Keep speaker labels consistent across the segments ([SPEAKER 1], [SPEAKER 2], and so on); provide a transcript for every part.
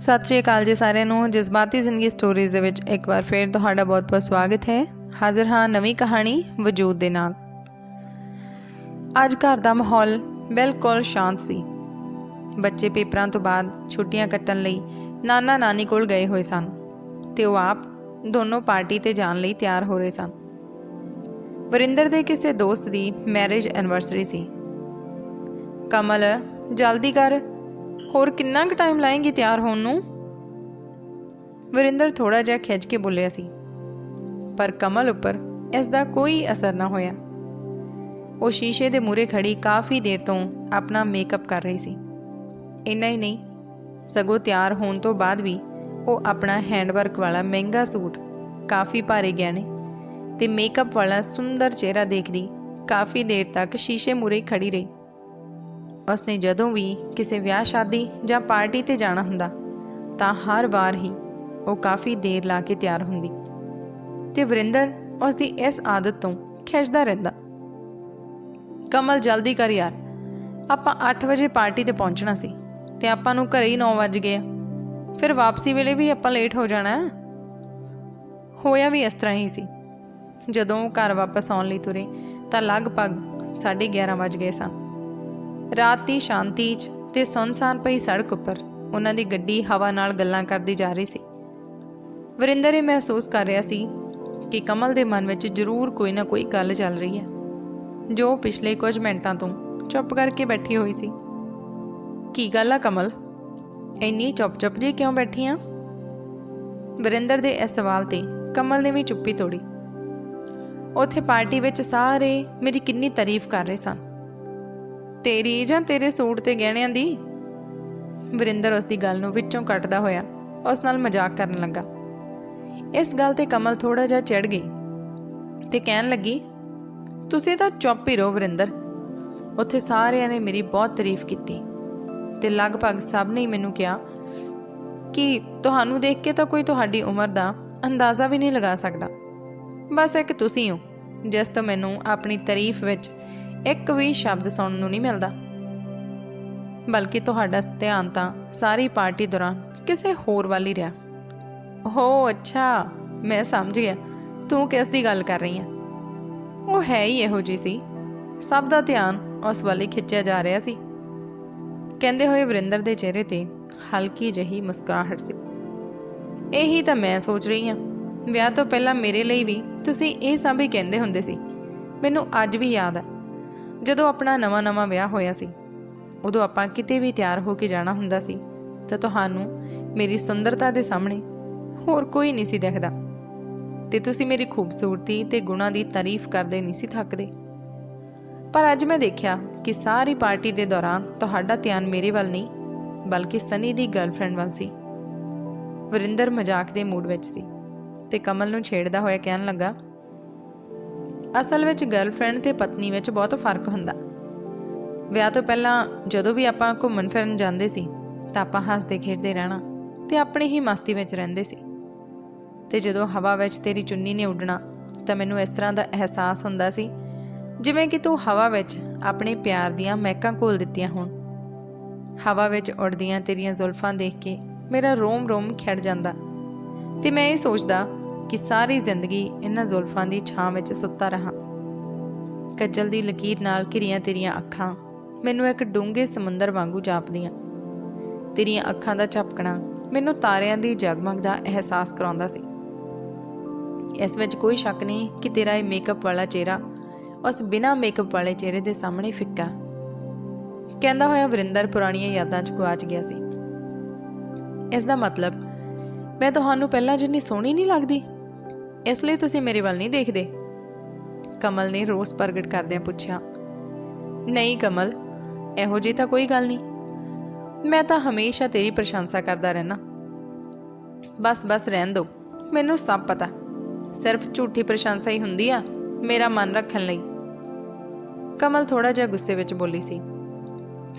[SPEAKER 1] ਸਤਿ ਸ਼੍ਰੀ ਅਕਾਲ ਜੀ ਸਾਰਿਆਂ ਨੂੰ। ਜਜ਼ਬਾਤੀ ਜ਼ਿੰਦਗੀ ਸਟੋਰੀਜ਼ ਦੇ ਵਿੱਚ ਇੱਕ ਵਾਰ ਫੇਰ ਤੁਹਾਡਾ ਬਹੁਤ-ਬਹੁਤ ਸਵਾਗਤ ਹੈ। ਹਾਜ਼ਰ ਹਾਂ ਨਵੀਂ ਕਹਾਣੀ ਵਜੂਦ ਦੇ ਨਾਲ। ਅੱਜ ਘਰ ਦਾ ਮਾਹੌਲ ਬਿਲਕੁਲ ਸ਼ਾਂਤ ਸੀ। ਬੱਚੇ ਪੇਪਰਾਂ ਤੋਂ ਬਾਅਦ ਛੁੱਟੀਆਂ ਕੱਟਣ ਲਈ ਨਾਨਾ ਨਾਨੀ ਕੋਲ ਗਏ ਹੋਏ ਸਨ ਤੇ ਉਹ ਆਪ ਦੋਨੋਂ ਪਾਰਟੀ ਤੇ ਜਾਣ ਲਈ ਤਿਆਰ ਹੋ ਰਹੇ ਸਨ। ਵਰਿੰਦਰ ਦੇ ਕਿਸੇ ਦੋਸਤ ਦੀ ਮੈਰਿਜ ਐਨਵਰਸਰੀ ਸੀ। ਕਮਲ, ਜਲਦੀ ਕਰ। ਹੋਰ ਕਿੰਨਾ ਕੁ ਟਾਈਮ ਲਾਏਂਗੀ ਤਿਆਰ ਹੋਣ ਨੂੰ? ਵਰਿੰਦਰ ਥੋੜਾ ਜਿਹਾ ਖਿੱਚ ਕੇ ਬੋਲਿਆ ਸੀ, ਪਰ ਕਮਲ ਉੱਪਰ ਇਸ ਦਾ ਕੋਈ ਅਸਰ ਨਾ ਹੋਇਆ। ਉਹ ਸ਼ੀਸ਼ੇ ਦੇ ਮੂਹਰੇ ਖੜੀ ਕਾਫੀ ਦੇਰ ਤੋਂ ਆਪਣਾ ਮੇਕਅਪ ਕਰ ਰਹੀ ਸੀ। ਇੰਨਾ ਹੀ ਨਹੀਂ, ਸਗੋਂ ਤਿਆਰ ਹੋਣ ਤੋਂ ਬਾਅਦ ਵੀ ਉਹ ਆਪਣਾ ਹੈਂਡਵਰਕ ਵਾਲਾ ਮਹਿੰਗਾ ਸੂਟ ਕਾਫੀ ਭਾਰੇ ਗਹਿਣੇ ਤੇ ਮੇਕਅਪ ਵਾਲਾ ਸੁੰਦਰ ਚਿਹਰਾ ਦੇਖਦੀ ਕਾਫੀ ਦੇਰ ਤੱਕ ਸ਼ੀਸ਼ੇ ਮੂਹਰੇ ਖੜੀ ਰਹੀ। ਉਸਨੇ ਜਦੋਂ ਵੀ ਕਿਸੇ ਵਿਆਹ, ਸ਼ਾਦੀ ਜਾਂ ਪਾਰਟੀ ਤੇ ਜਾਣਾ ਹੁੰਦਾ, ਤਾਂ ਹਰ ਵਾਰ ਹੀ ਉਹ ਕਾਫੀ ਦੇਰ ਲਾ ਕੇ ਤਿਆਰ ਹੁੰਦੀ। ਤੇ ਵਰਿੰਦਰ ਉਸ ਦੀ ਇਸ ਆਦਤ ਤੋਂ ਖਿੱਚਦਾ ਰਹਿੰਦਾ। ਕਮਲ, ਜਲਦੀ ਕਰ ਯਾਰ। ਆਪਾਂ 8 ਵਜੇ ਪਾਰਟੀ ਤੇ ਪਹੁੰਚਣਾ ਸੀ ਤੇ ਆਪਾਂ ਨੂੰ ਘਰੇ ਹੀ 9 ਵਜ ਗਏ ਫਿਰ ਵਾਪਸੀ ਵੇਲੇ ਵੀ ਆਪਾਂ ਲੇਟ ਹੋ ਜਾਣਾ ਹੋਇਆ ਵੀ ਇਸ ਤਰ੍ਹਾਂ ਹੀ ਸੀ। ਜਦੋਂ ਉਹ ਘਰ ਵਾਪਸ ਆਉਣ ਲਈ ਤੁਰੇ ਤਾਂ ਲਗਭਗ 11:30 ਵਜ ਗਏ ਸਨ। ਰਾਤ ਦੀ ਸ਼ਾਂਤੀ 'ਚ ਤੇ ਸੁੰਨਸਾਨ ਪਈ ਸੜਕ ਉੱਪਰ ਉਹਨਾਂ ਦੀ ਗੱਡੀ ਹਵਾ ਨਾਲ ਗੱਲਾਂ ਕਰਦੀ ਜਾ ਰਹੀ ਸੀ। ਵਰਿੰਦਰ ਇਹ ਮਹਿਸੂਸ ਕਰ ਰਿਹਾ ਸੀ ਕਿ ਕਮਲ ਦੇ ਮਨ ਵਿੱਚ ਜ਼ਰੂਰ ਕੋਈ ਨਾ ਕੋਈ ਗੱਲ ਚੱਲ ਰਹੀ ਹੈ, ਜੋ ਪਿਛਲੇ ਕੁਝ ਮਿੰਟਾਂ ਤੋਂ ਚੁੱਪ ਕਰਕੇ ਬੈਠੀ ਹੋਈ ਸੀ। ਕੀ ਗੱਲ ਆ ਕਮਲ? ਇੰਨੀ ਚੁੱਪ-ਚੁੱਪ ਜੀ ਕਿਉਂ ਬੈਠੀ ਆ? ਵਰਿੰਦਰ ਦੇ ਇਸ ਸਵਾਲ ਤੇ ਕਮਲ ਨੇ ਵੀ ਚੁੱਪੀ ਤੋੜੀ। ਉੱਥੇ ਪਾਰਟੀ ਵਿੱਚ ਸਾਰੇ ਮੇਰੀ ਕਿੰਨੀ ਤਾਰੀਫ ਕਰ ਰਹੇ ਸਨ। ਤੇਰੀ ਜਾਂ ਤੇਰੇ ਸੂਟ ਤੇ ਗਹਿਣਿਆਂ ਦੀ? ਵਰਿੰਦਰ ਉਸ ਦੀ ਗੱਲ ਨੂੰ ਵਿੱਚੋਂ ਕੱਟਦਾ ਹੋਇਆ ਉਸ ਨਾਲ ਮਜ਼ਾਕ ਕਰਨ ਲੱਗਾ। ਇਸ ਗੱਲ ਤੇ ਕਮਲ ਥੋੜਾ ਜਿਹਾ ਚਿੜ ਗਈ ਤੇ ਕਹਿਣ ਲੱਗੀ, ਤੁਸੀਂ ਤਾਂ ਚੁੱਪ ਹੀ ਰਹੋ ਵਰਿੰਦਰ। ਉੱਥੇ ਸਾਰਿਆਂ ਨੇ ਮੇਰੀ ਬਹੁਤ ਤਾਰੀਫ ਕੀਤੀ ਤੇ ਲਗਭਗ ਸਭ ਨੇ ਮੈਨੂੰ ਕਿਹਾ ਕਿ ਤੁਹਾਨੂੰ ਦੇਖ ਕੇ ਤਾਂ ਕੋਈ ਤੁਹਾਡੀ ਉਮਰ ਦਾ ਅੰਦਾਜ਼ਾ ਵੀ ਨਹੀਂ ਲਗਾ ਸਕਦਾ। ਬਸ ਇੱਕ ਤੁਸੀਂ ਹੋ, ਜਿਸ ਤੋਂ ਮੈਨੂੰ ਆਪਣੀ ਤਾਰੀਫ ਵਿੱਚ ਇੱਕ ਵੀ ਸ਼ਬਦ ਸੁਣਨ ਨੂੰ ਨਹੀਂ ਮਿਲਦਾ। ਬਲਕਿ ਤੁਹਾਡਾ ਧਿਆਨ ਤਾਂ ਸਾਰੀ ਪਾਰਟੀ ਦੌਰਾਨ ਕਿਸੇ ਹੋਰ ਵੱਲ ਹੀ ਰਿਹਾ। ਹੋ ਅੱਛਾ, ਮੈਂ ਸਮਝ ਗਿਆ। ਤੂੰ ਕਿਸ ਦੀ ਗੱਲ ਕਰ ਰਹੀ ਹੈ ਉਹ ਹੈ ਹੀ ਇਹੋ ਜੀ ਸੀ। ਸਭ ਦਾ ਧਿਆਨ ਉਸ ਵੱਲ ਹੀ ਖਿੱਚਿਆ ਜਾ ਰਿਹਾ ਸੀ। ਕਹਿੰਦੇ ਹੋਏ ਵਰਿੰਦਰ ਦੇ ਚਿਹਰੇ ਤੇ ਹਲਕੀ ਜਿਹੀ ਮੁਸਕਰਾਹਟ ਸੀ। ਇਹੀ ਤਾਂ ਮੈਂ ਸੋਚ ਰਹੀ ਹਾਂ ਵਿਆਹ ਤੋਂ ਪਹਿਲਾਂ ਮੇਰੇ ਲਈ ਵੀ ਤੁਸੀਂ ਇਹ ਸਭ ਹੀ ਕਹਿੰਦੇ ਹੁੰਦੇ ਸੀ। ਮੈਨੂੰ ਅੱਜ ਵੀ ਯਾਦ ਹੈ ਜਦੋਂ ਆਪਣਾ ਨਵਾਂ-ਨਵਾਂ ਵਿਆਹ ਹੋਇਆ ਸੀ, ਉਦੋਂ ਆਪਾਂ ਕਿਤੇ ਵੀ ਤਿਆਰ ਹੋ ਕੇ ਜਾਣਾ ਹੁੰਦਾ ਸੀ, ਤਾਂ ਤੁਹਾਨੂੰ ਮੇਰੀ ਸੁੰਦਰਤਾ ਦੇ ਸਾਹਮਣੇ ਹੋਰ ਕੋਈ ਨਹੀਂ ਸੀ ਦਿਖਦਾ। ਤੇ ਤੁਸੀਂ ਮੇਰੀ ਖੂਬਸੂਰਤੀ ਤੇ ਗੁਣਾਂ ਦੀ ਤਾਰੀਫ ਕਰਦੇ ਨਹੀਂ ਸੀ ਥੱਕਦੇ। ਪਰ ਅੱਜ ਮੈਂ ਦੇਖਿਆ ਕਿ ਸਾਰੀ ਪਾਰਟੀ ਦੇ ਦੌਰਾਨ ਤੁਹਾਡਾ ਧਿਆਨ ਮੇਰੇ ਵੱਲ ਨਹੀਂ, ਬਲਕਿ ਸਨੀ ਦੀ ਗਰਲਫ੍ਰੈਂਡ ਵੱਲ ਸੀ। ਵਰਿੰਦਰ ਮਜ਼ਾਕ ਦੇ ਮੂਡ ਵਿੱਚ ਸੀ ਤੇ ਕਮਲ ਨੂੰ ਛੇੜਦਾ ਹੋਇਆ ਕਹਿਣ ਲੱਗਾ ਅਸਲ ਵਿੱਚ ਗਰਲਫ੍ਰੈਂਡ ਤੇ ਪਤਨੀ ਵਿੱਚ ਬਹੁਤ ਫ਼ਰਕ ਹੁੰਦਾ। ਵਿਆਹ ਤੋਂ ਪਹਿਲਾਂ ਜਦੋਂ ਵੀ ਆਪਾਂ ਘੁੰਮਣ ਫਿਰਨ ਜਾਂਦੇ ਸੀ, ਤਾਂ ਆਪਾਂ ਹੱਸਦੇ ਖੇਡਦੇ ਰਹਿਣਾ ਤੇ ਆਪਣੀ ਹੀ ਮਸਤੀ ਵਿੱਚ ਰਹਿੰਦੇ ਸੀ। ਤੇ ਜਦੋਂ ਹਵਾ ਵਿੱਚ ਤੇਰੀ ਚੁੰਨੀ ਨੇ ਉੱਡਣਾ, ਤਾਂ ਮੈਨੂੰ ਇਸ ਤਰ੍ਹਾਂ ਦਾ ਅਹਿਸਾਸ ਹੁੰਦਾ ਸੀ, ਜਿਵੇਂ ਕਿ ਤੂੰ ਹਵਾ ਵਿੱਚ ਆਪਣੇ ਪਿਆਰ ਦੀਆਂ ਮਹਿਕਾਂ ਘੋਲ ਦਿੱਤੀਆਂ ਹੋਣ। ਹਵਾ ਵਿੱਚ ਉੱਡਦੀਆਂ ਤੇਰੀਆਂ ਜ਼ੁਲਫਾਂ ਦੇਖ ਕੇ ਮੇਰਾ ਰੋਮ-ਰੋਮ ਖਿੜ ਜਾਂਦਾ ਤੇ ਮੈਂ ਇਹ ਸੋਚਦਾ ਕਿ ਸਾਰੀ ਜ਼ਿੰਦਗੀ ਇਹਨਾਂ ਜ਼ੁਲਫਾਂ ਦੀ ਛਾਂ ਵਿੱਚ ਸੁੱਤਾ ਰਹਾ। ਕੱਜਲ ਦੀ ਲਕੀਰ ਨਾਲ ਘਿਰੀਆਂ ਤੇਰੀਆਂ ਅੱਖਾਂ ਮੈਨੂੰ ਇੱਕ ਡੂੰਘੇ ਸਮੁੰਦਰ ਵਾਂਗੂ ਜਾਪਦੀਆਂ। ਤੇਰੀਆਂ ਅੱਖਾਂ ਦਾ ਝਪਕਣਾ ਮੈਨੂੰ ਤਾਰਿਆਂ ਦੀ ਜਗਮਗ ਦਾ ਅਹਿਸਾਸ ਕਰਾਉਂਦਾ ਸੀ। ਇਸ ਵਿੱਚ ਕੋਈ ਸ਼ੱਕ ਨਹੀਂ ਕਿ ਤੇਰਾ ਇਹ ਮੇਕਅਪ ਵਾਲਾ ਚਿਹਰਾ ਉਸ ਬਿਨਾ ਮੇਕਅਪ ਵਾਲੇ ਚਿਹਰੇ ਦੇ ਸਾਹਮਣੇ ਫਿੱਕਾ। ਕਹਿੰਦਾ ਹੋਇਆ ਵਰਿੰਦਰ ਪੁਰਾਣੀਆਂ ਯਾਦਾਂ 'ਚ ਗੁਆਚ ਗਿਆ ਸੀ। ਇਸ ਦਾ ਮਤਲਬ, ਮੈਂ ਤੁਹਾਨੂੰ ਪਹਿਲਾਂ ਜਿੰਨੀ ਸੋਹਣੀ ਨਹੀਂ ਲੱਗਦੀ? ਇਸ ਲਈ ਤੁਸੀਂ ਮੇਰੇ ਵੱਲ ਨਹੀਂ ਦੇਖਦੇ? ਕਮਲ ਨੇ ਰੋਸ ਪ੍ਰਗਟ ਕਰਦਿਆਂ ਪੁੱਛਿਆ, ਨਹੀਂ ਕਮਲ, ਇਹੋ ਜਿਹੀ ਤਾਂ ਕੋਈ ਗੱਲ ਨਹੀਂ। ਮੈਂ ਤਾਂ ਹਮੇਸ਼ਾ ਤੇਰੀ ਪ੍ਰਸ਼ੰਸਾ ਕਰਦਾ ਰਹਿਣਾ ਬਸ ਬਸ ਰਹਿਣ ਦੋ, ਮੈਨੂੰ ਸਭ ਪਤਾ। ਸਿਰਫ ਝੂਠੀ ਪ੍ਰਸ਼ੰਸਾ ਹੀ ਹੁੰਦੀ ਆ ਮੇਰਾ ਮਨ ਰੱਖਣ ਲਈ। ਕਮਲ ਥੋੜਾ ਜਿਹਾ ਗੁੱਸੇ ਵਿੱਚ ਬੋਲੀ ਸੀ।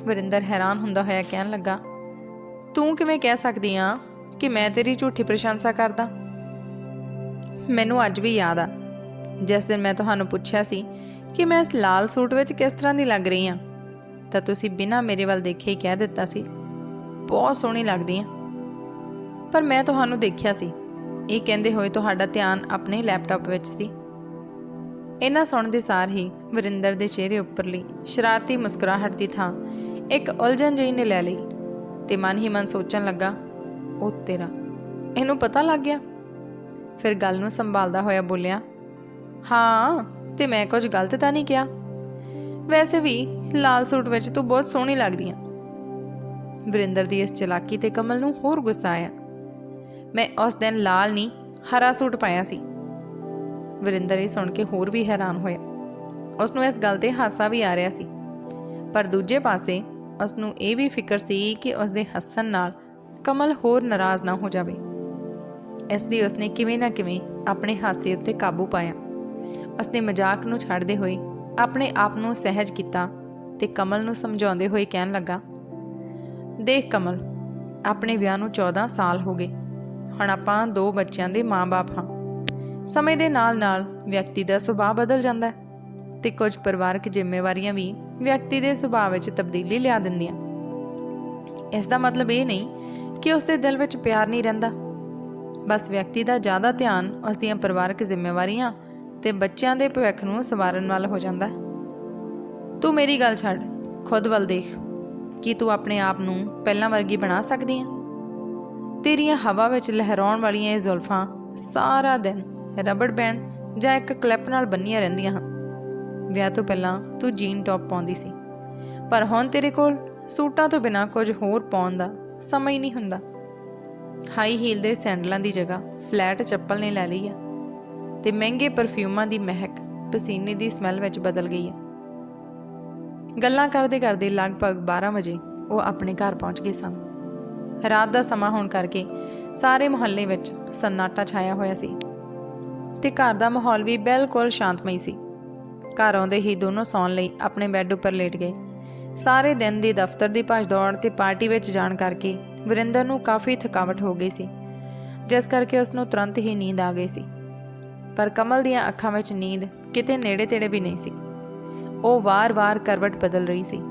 [SPEAKER 1] ਵਰਿੰਦਰ ਹੈਰਾਨ ਹੁੰਦਾ ਹੋਇਆ ਕਹਿਣ ਲੱਗਾ, ਤੂੰ ਕਿਵੇਂ ਕਹਿ ਸਕਦੀ ਆ ਕਿ ਮੈਂ ਤੇਰੀ ਝੂਠੀ ਪ੍ਰਸ਼ੰਸਾ ਕਰਦਾ? ਮੈਨੂੰ ਅੱਜ ਵੀ ਯਾਦ ਆ। ਜਿਸ ਦਿਨ ਮੈਂ ਤੁਹਾਨੂੰ ਪੁੱਛਿਆ ਸੀ ਕਿ ਮੈਂ ਇਸ ਲਾਲ ਸੂਟ ਵਿੱਚ ਕਿਸ ਤਰ੍ਹਾਂ ਦੀ ਲੱਗ ਰਹੀ ਹਾਂ, ਤਾਂ ਤੁਸੀਂ ਬਿਨਾਂ ਮੇਰੇ ਵੱਲ ਦੇਖੇ ਹੀ ਕਹਿ ਦਿੱਤਾ ਸੀ, ਬਹੁਤ ਸੋਹਣੀ ਲੱਗਦੀ ਆ। ਪਰ ਮੈਂ ਤੁਹਾਨੂੰ ਦੇਖਿਆ ਸੀ। ਇਹ ਕਹਿੰਦੇ ਹੋਏ ਤੁਹਾਡਾ ਧਿਆਨ ਆਪਣੇ ਲੈਪਟਾਪ ਵਿੱਚ ਸੀ। ਇਹਨਾਂ ਸੁਣਦੇ ਸਾਰ ਹੀ ਵਰਿੰਦਰ ਦੇ ਚਿਹਰੇ ਉੱਪਰਲੀ ਸ਼ਰਾਰਤੀ ਮੁਸਕਰਾਹਟ ਦੀ ਥਾਂ ਇੱਕ ਉਲਝਣ ਜਿਹੀ ਨੇ ਲੈ ਲਈ ਤੇ ਮਨ ਹੀ ਮਨ ਸੋਚਣ ਲੱਗਾ, ਉਹ ਤੇਰਾ। ਇਹਨੂੰ ਪਤਾ ਲੱਗ ਗਿਆ। ਫਿਰ ਗੱਲ ਨੂੰ ਸੰਭਾਲਦਾ ਹੋਇਆ ਬੋਲਿਆ, ਹਾਂ, ਤੇ ਮੈਂ ਕੁਝ ਗਲਤ ਤਾਂ ਨਹੀਂ ਕਿਹਾ। ਵੈਸੇ ਵੀ ਲਾਲ ਸੂਟ ਵਿੱਚ ਤੂੰ ਬਹੁਤ ਸੋਹਣੀ ਲੱਗਦੀ ਆ। ਵਰਿੰਦਰ ਦੀ ਇਸ ਚਲਾਕੀ ਤੇ ਕਮਲ ਨੂੰ ਹੋਰ ਗੁੱਸਾ ਆਇਆ। ਮੈਂ ਉਸ ਦਿਨ ਲਾਲ ਨਹੀਂ, ਹਰਾ ਸੂਟ ਪਾਇਆ ਸੀ। ਵਰਿੰਦਰ ਇਹ ਸੁਣ ਕੇ ਹੋਰ ਵੀ ਹੈਰਾਨ ਹੋਇਆ। ਉਸ ਨੂੰ ਇਸ ਗੱਲ ਤੇ ਹਾਸਾ ਵੀ ਆ ਰਿਹਾ ਸੀ। ਪਰ ਦੂਜੇ ਪਾਸੇ ਉਸ ਨੂੰ ਇਹ ਵੀ ਫਿਕਰ ਸੀ ਕਿ ਉਸ ਦੇ ਹੱਸਣ ਨਾਲ ਕਮਲ ਹੋਰ ਨਾਰਾਜ਼ ਨਾ ਹੋ ਜਾਵੇ। ਇਸ ਲਈ ਉਸਨੇ ਕਿਵੇਂ ਨਾ ਕਿਵੇਂ ਆਪਣੇ ਹਾਸੇ ਉੱਤੇ ਕਾਬੂ ਪਾਇਆ। ਉਸਨੇ ਮਜ਼ਾਕ ਨੂੰ ਛੱਡਦੇ ਹੋਏ ਆਪਣੇ ਆਪ ਨੂੰ ਸਹਿਜ ਕੀਤਾ ਤੇ ਕਮਲ ਨੂੰ ਸਮਝਾਉਂਦੇ ਹੋਏ ਕਹਿਣ ਲੱਗਾ, ਦੇਖ ਕਮਲ, ਆਪਣੇ ਵਿਆਹ ਨੂੰ 14 ਸਾਲ ਹੋ ਗਏ। ਹੁਣ ਆਪਾਂ ਦੋ ਬੱਚਿਆਂ ਦੇ ਮਾਂ-ਬਾਪ ਹਾਂ। ਸਮੇਂ ਦੇ ਨਾਲ-ਨਾਲ ਵਿਅਕਤੀ ਦਾ ਸੁਭਾਅ ਬਦਲ ਜਾਂਦਾ ਹੈ ਤੇ ਕੁਝ ਪਰਿਵਾਰਕ ਜ਼ਿੰਮੇਵਾਰੀਆਂ ਵੀ ਵਿਅਕਤੀ ਦੇ ਸੁਭਾਅ ਵਿੱਚ ਤਬਦੀਲੀ ਲਿਆ ਦਿੰਦੀਆਂ। ਇਸ ਦਾ ਮਤਲਬ ਇਹ ਨਹੀਂ ਕਿ ਉਸ ਦੇ ਦਿਲ ਵਿੱਚ ਪਿਆਰ ਨਹੀਂ ਰਹਿੰਦਾ। ਬਸ ਵਿਅਕਤੀ ਦਾ ਜ਼ਿਆਦਾ ਧਿਆਨ ਉਸ ਦੀਆਂ ਪਰਿਵਾਰਕ ਜ਼ਿੰਮੇਵਾਰੀਆਂ ਤੇ ਬੱਚਿਆਂ ਦੇ ਭਵਿੱਖ ਨੂੰ ਸਵਾਰਨ ਵੱਲ ਹੋ ਜਾਂਦਾ ਤੂੰ ਮੇਰੀ ਗੱਲ ਛੱਡ, ਖੁਦ ਵੱਲ ਦੇਖ। ਕੀ ਤੂੰ ਆਪਣੇ ਆਪ ਨੂੰ ਪਹਿਲਾਂ ਵਰਗੀ ਬਣਾ ਸਕਦੀ ਹੈ ਤੇਰੀਆਂ ਹਵਾ ਵਿੱਚ ਲਹਿਰਾਉਣ ਵਾਲੀਆਂ ਇਹ ਜ਼ੁਲਫਾਂ ਸਾਰਾ ਦਿਨ ਰਬੜ ਬੈਂਡ ਜਾਂ ਇੱਕ ਕਲਿੱਪ ਨਾਲ ਬੰਨੀਆਂ ਰਹਿੰਦੀਆਂ ਹਨ। ਵਿਆਹ ਤੋਂ ਪਹਿਲਾਂ ਤੂੰ ਜੀਨ ਟੌਪ ਪਾਉਂਦੀ ਸੀ। ਪਰ ਹੁਣ ਤੇਰੇ ਕੋਲ ਸੂਟਾਂ ਤੋਂ ਬਿਨਾ ਕੁਝ ਹੋਰ ਪਾਉਣ ਦਾ ਸਮਾਂ ਹੀ ਨਹੀਂ ਹੁੰਦਾ। ਹਾਈ ਹੀਲ ਦੇ ਸੈਂਡਲਾਂ ਦੀ ਜਗ੍ਹਾ ਫਲੈਟ ਚੱਪਲ ਨੇ ਲੈ ਲਈ ਆ ਤੇ ਮਹਿੰਗੇ ਪਰਫਿਊਮਾਂ ਦੀ ਮਹਿਕ ਪਸੀਨੇ ਦੀ ਸਮੈਲ ਵਿੱਚ ਬਦਲ ਗਈ ਹੈ ਗੱਲਾਂ ਕਰਦੇ ਕਰਦੇ ਲਗਭਗ 12 ਵਜੇ ਉਹ ਆਪਣੇ ਘਰ ਪਹੁੰਚ ਗਏ ਸਨ। ਰਾਤ ਦਾ ਸਮਾਂ ਹੋਣ ਕਰਕੇ ਸਾਰੇ ਮੁਹੱਲੇ ਵਿੱਚ ਸੰਨਾਟਾ ਛਾਇਆ ਹੋਇਆ ਸੀ ਤੇ ਘਰ ਦਾ ਮਾਹੌਲ ਵੀ ਬਿਲਕੁਲ ਸ਼ਾਂਤਮਈ ਸੀ। ਘਰ ਆਉਂਦੇ ਹੀ ਦੋਨੋਂ ਸੌਣ ਲਈ ਆਪਣੇ ਬੈੱਡ ਉੱਪਰ ਲੇਟ ਗਏ। ਸਾਰੇ ਦਿਨ ਦੀ ਦਫ਼ਤਰ ਦੀ ਭੱਜ-ਦੌੜ ਤੇ ਪਾਰਟੀ ਵਿੱਚ ਜਾਣ ਕਰਕੇ ਵਰਿੰਦਰ ਨੂੰ ਕਾਫੀ ਥਕਾਵਟ ਹੋ ਗਈ ਸੀ, ਜਿਸ ਕਰਕੇ ਉਸ ਨੂੰ ਤੁਰੰਤ ਹੀ ਨੀਂਦ ਆ ਗਈ ਸੀ। ਪਰ ਕਮਲ ਦੀਆਂ ਅੱਖਾਂ ਵਿੱਚ ਨੀਂਦ ਕਿਤੇ ਨੇੜੇ-ਤੇੜੇ ਵੀ ਨਹੀਂ ਸੀ। ਉਹ ਵਾਰ-ਵਾਰ ਕਰਵਟ ਬਦਲ ਰਹੀ ਸੀ,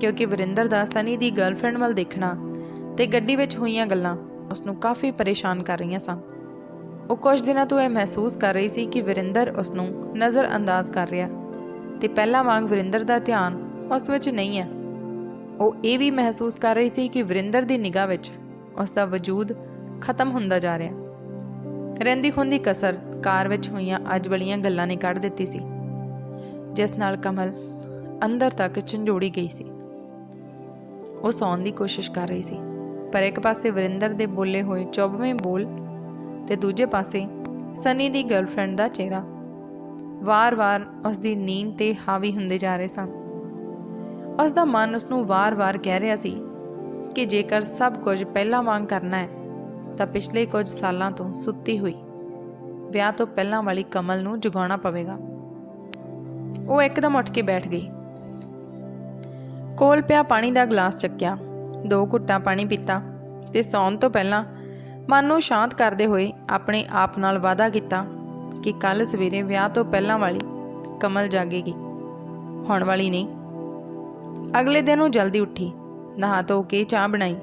[SPEAKER 1] ਕਿਉਂਕਿ ਵਰਿੰਦਰ ਦਾ ਸਨੀ ਦੀ ਗਰਲਫ੍ਰੈਂਡ ਵੱਲ ਦੇਖਣਾ ਤੇ ਗੱਡੀ ਵਿੱਚ ਹੋਈਆਂ ਗੱਲਾਂ ਉਸ ਨੂੰ ਕਾਫੀ ਪਰੇਸ਼ਾਨ ਕਰ ਰਹੀਆਂ ਸਨ। ਉਹ ਕੁਝ ਦਿਨਾਂ ਤੋਂ ਇਹ ਮਹਿਸੂਸ ਕਰ ਰਹੀ ਸੀ ਕਿ ਵਰਿੰਦਰ ਉਸ ਨੂੰ ਨਜ਼ਰ ਅੰਦਾਜ਼ ਕਰ ਰਿਹਾ ਤੇ ਪਹਿਲਾਂ ਵਾਂਗ ਵਰਿੰਦਰ ਦਾ ਧਿਆਨ ਉਸ ਵਿੱਚ ਨਹੀਂ ਹੈ। ਉਹ ਇਹ ਵੀ ਮਹਿਸੂਸ ਕਰ ਰਹੀ ਸੀ ਕਿ ਵਰਿੰਦਰ ਦੀ ਨਿਗਾਹ ਵਿੱਚ ਉਸ ਦਾ ਵਜੂਦ ਖਤਮ ਹੁੰਦਾ ਜਾ ਰਿਹਾ। ਰਹਿੰਦੀ ਖੁੰਦੀ ਕਸਰ ਕਾਰ ਵਿੱਚ ਹੋਈਆਂ ਅੱਜ ਵਾਲੀਆਂ ਗੱਲਾਂ ਨੇ ਕੱਢ ਦਿੱਤੀ ਸੀ, ਜਿਸ ਨਾਲ ਕਮਲ ਅੰਦਰ ਤੱਕ ਝੰਜੋੜੀ ਗਈ ਸੀ। ਉਹ ਸੌਣ ਦੀ ਕੋਸ਼ਿਸ਼ ਕਰ ਰਹੀ ਸੀ, ਪਰ ਇੱਕ ਪਾਸੇ ਵਰਿੰਦਰ ਦੇ ਬੋਲੇ ਹੋਏ 24ਵੇਂ ਬੋਲ ਤੇ ਦੂਜੇ ਪਾਸੇ ਸਨੀ ਦੀ ਗਰਲਫ੍ਰੈਂਡ ਦਾ ਚਿਹਰਾ ਵਾਰ-ਵਾਰ ਉਸ ਦੀ ਨੀਂਦ ਤੇ ਹਾਵੀ ਹੁੰਦੇ ਜਾ ਰਹੇ ਸਨ। ਉਸ ਦਾ ਮਨ ਉਸ ਨੂੰ ਵਾਰ-ਵਾਰ ਕਹਿ ਰਿਹਾ ਸੀ ਕਿ ਜੇਕਰ ਸਭ ਕੁਝ ਪਹਿਲਾਂ ਵਾਂਗ ਕਰਨਾ ਹੈ, ਤਾਂ ਪਿਛਲੇ ਕੁਝ ਸਾਲਾਂ ਤੋਂ ਸੁੱਤੀ ਹੋਈ। ਵਿਆਹ ਤੋਂ ਪਹਿਲਾਂ ਵਾਲੀ ਕਮਲ ਨੂੰ ਜਗਾਉਣਾ ਪਵੇਗਾ। ਉਹ ਇੱਕਦਮ ਉੱਠ ਕੇ ਬੈਠ ਗਈ। ਕੋਲ ਪਿਆ ਪਾਣੀ ਦਾ ਗਲਾਸ ਚੱਕਿਆ। ਦੋ ਘੁੱਟਾਂ ਪਾਣੀ ਪੀਤਾ ਤੇ ਸੌਣ ਤੋਂ ਪਹਿਲਾਂ ਮਨ ਨੂੰ ਸ਼ਾਂਤ ਕਰਦੇ ਹੋਏ ਆਪਣੇ ਆਪ ਨਾਲ ਵਾਅਦਾ ਕੀਤਾ ਕਿ ਕੱਲ ਸਵੇਰੇ ਵਿਆਹ ਤੋਂ ਪਹਿਲਾਂ ਵਾਲੀ ਕਮਲ ਜਾਗੇਗੀ। ਹੁਣ ਵਾਲੀ ਨਹੀਂ। ਅਗਲੇ ਦਿਨ ਉਹ ਜਲਦੀ ਉੱਠੀ, ਨਹਾ ਧੋ ਕੇ ਚਾਹ ਬਣਾਈ।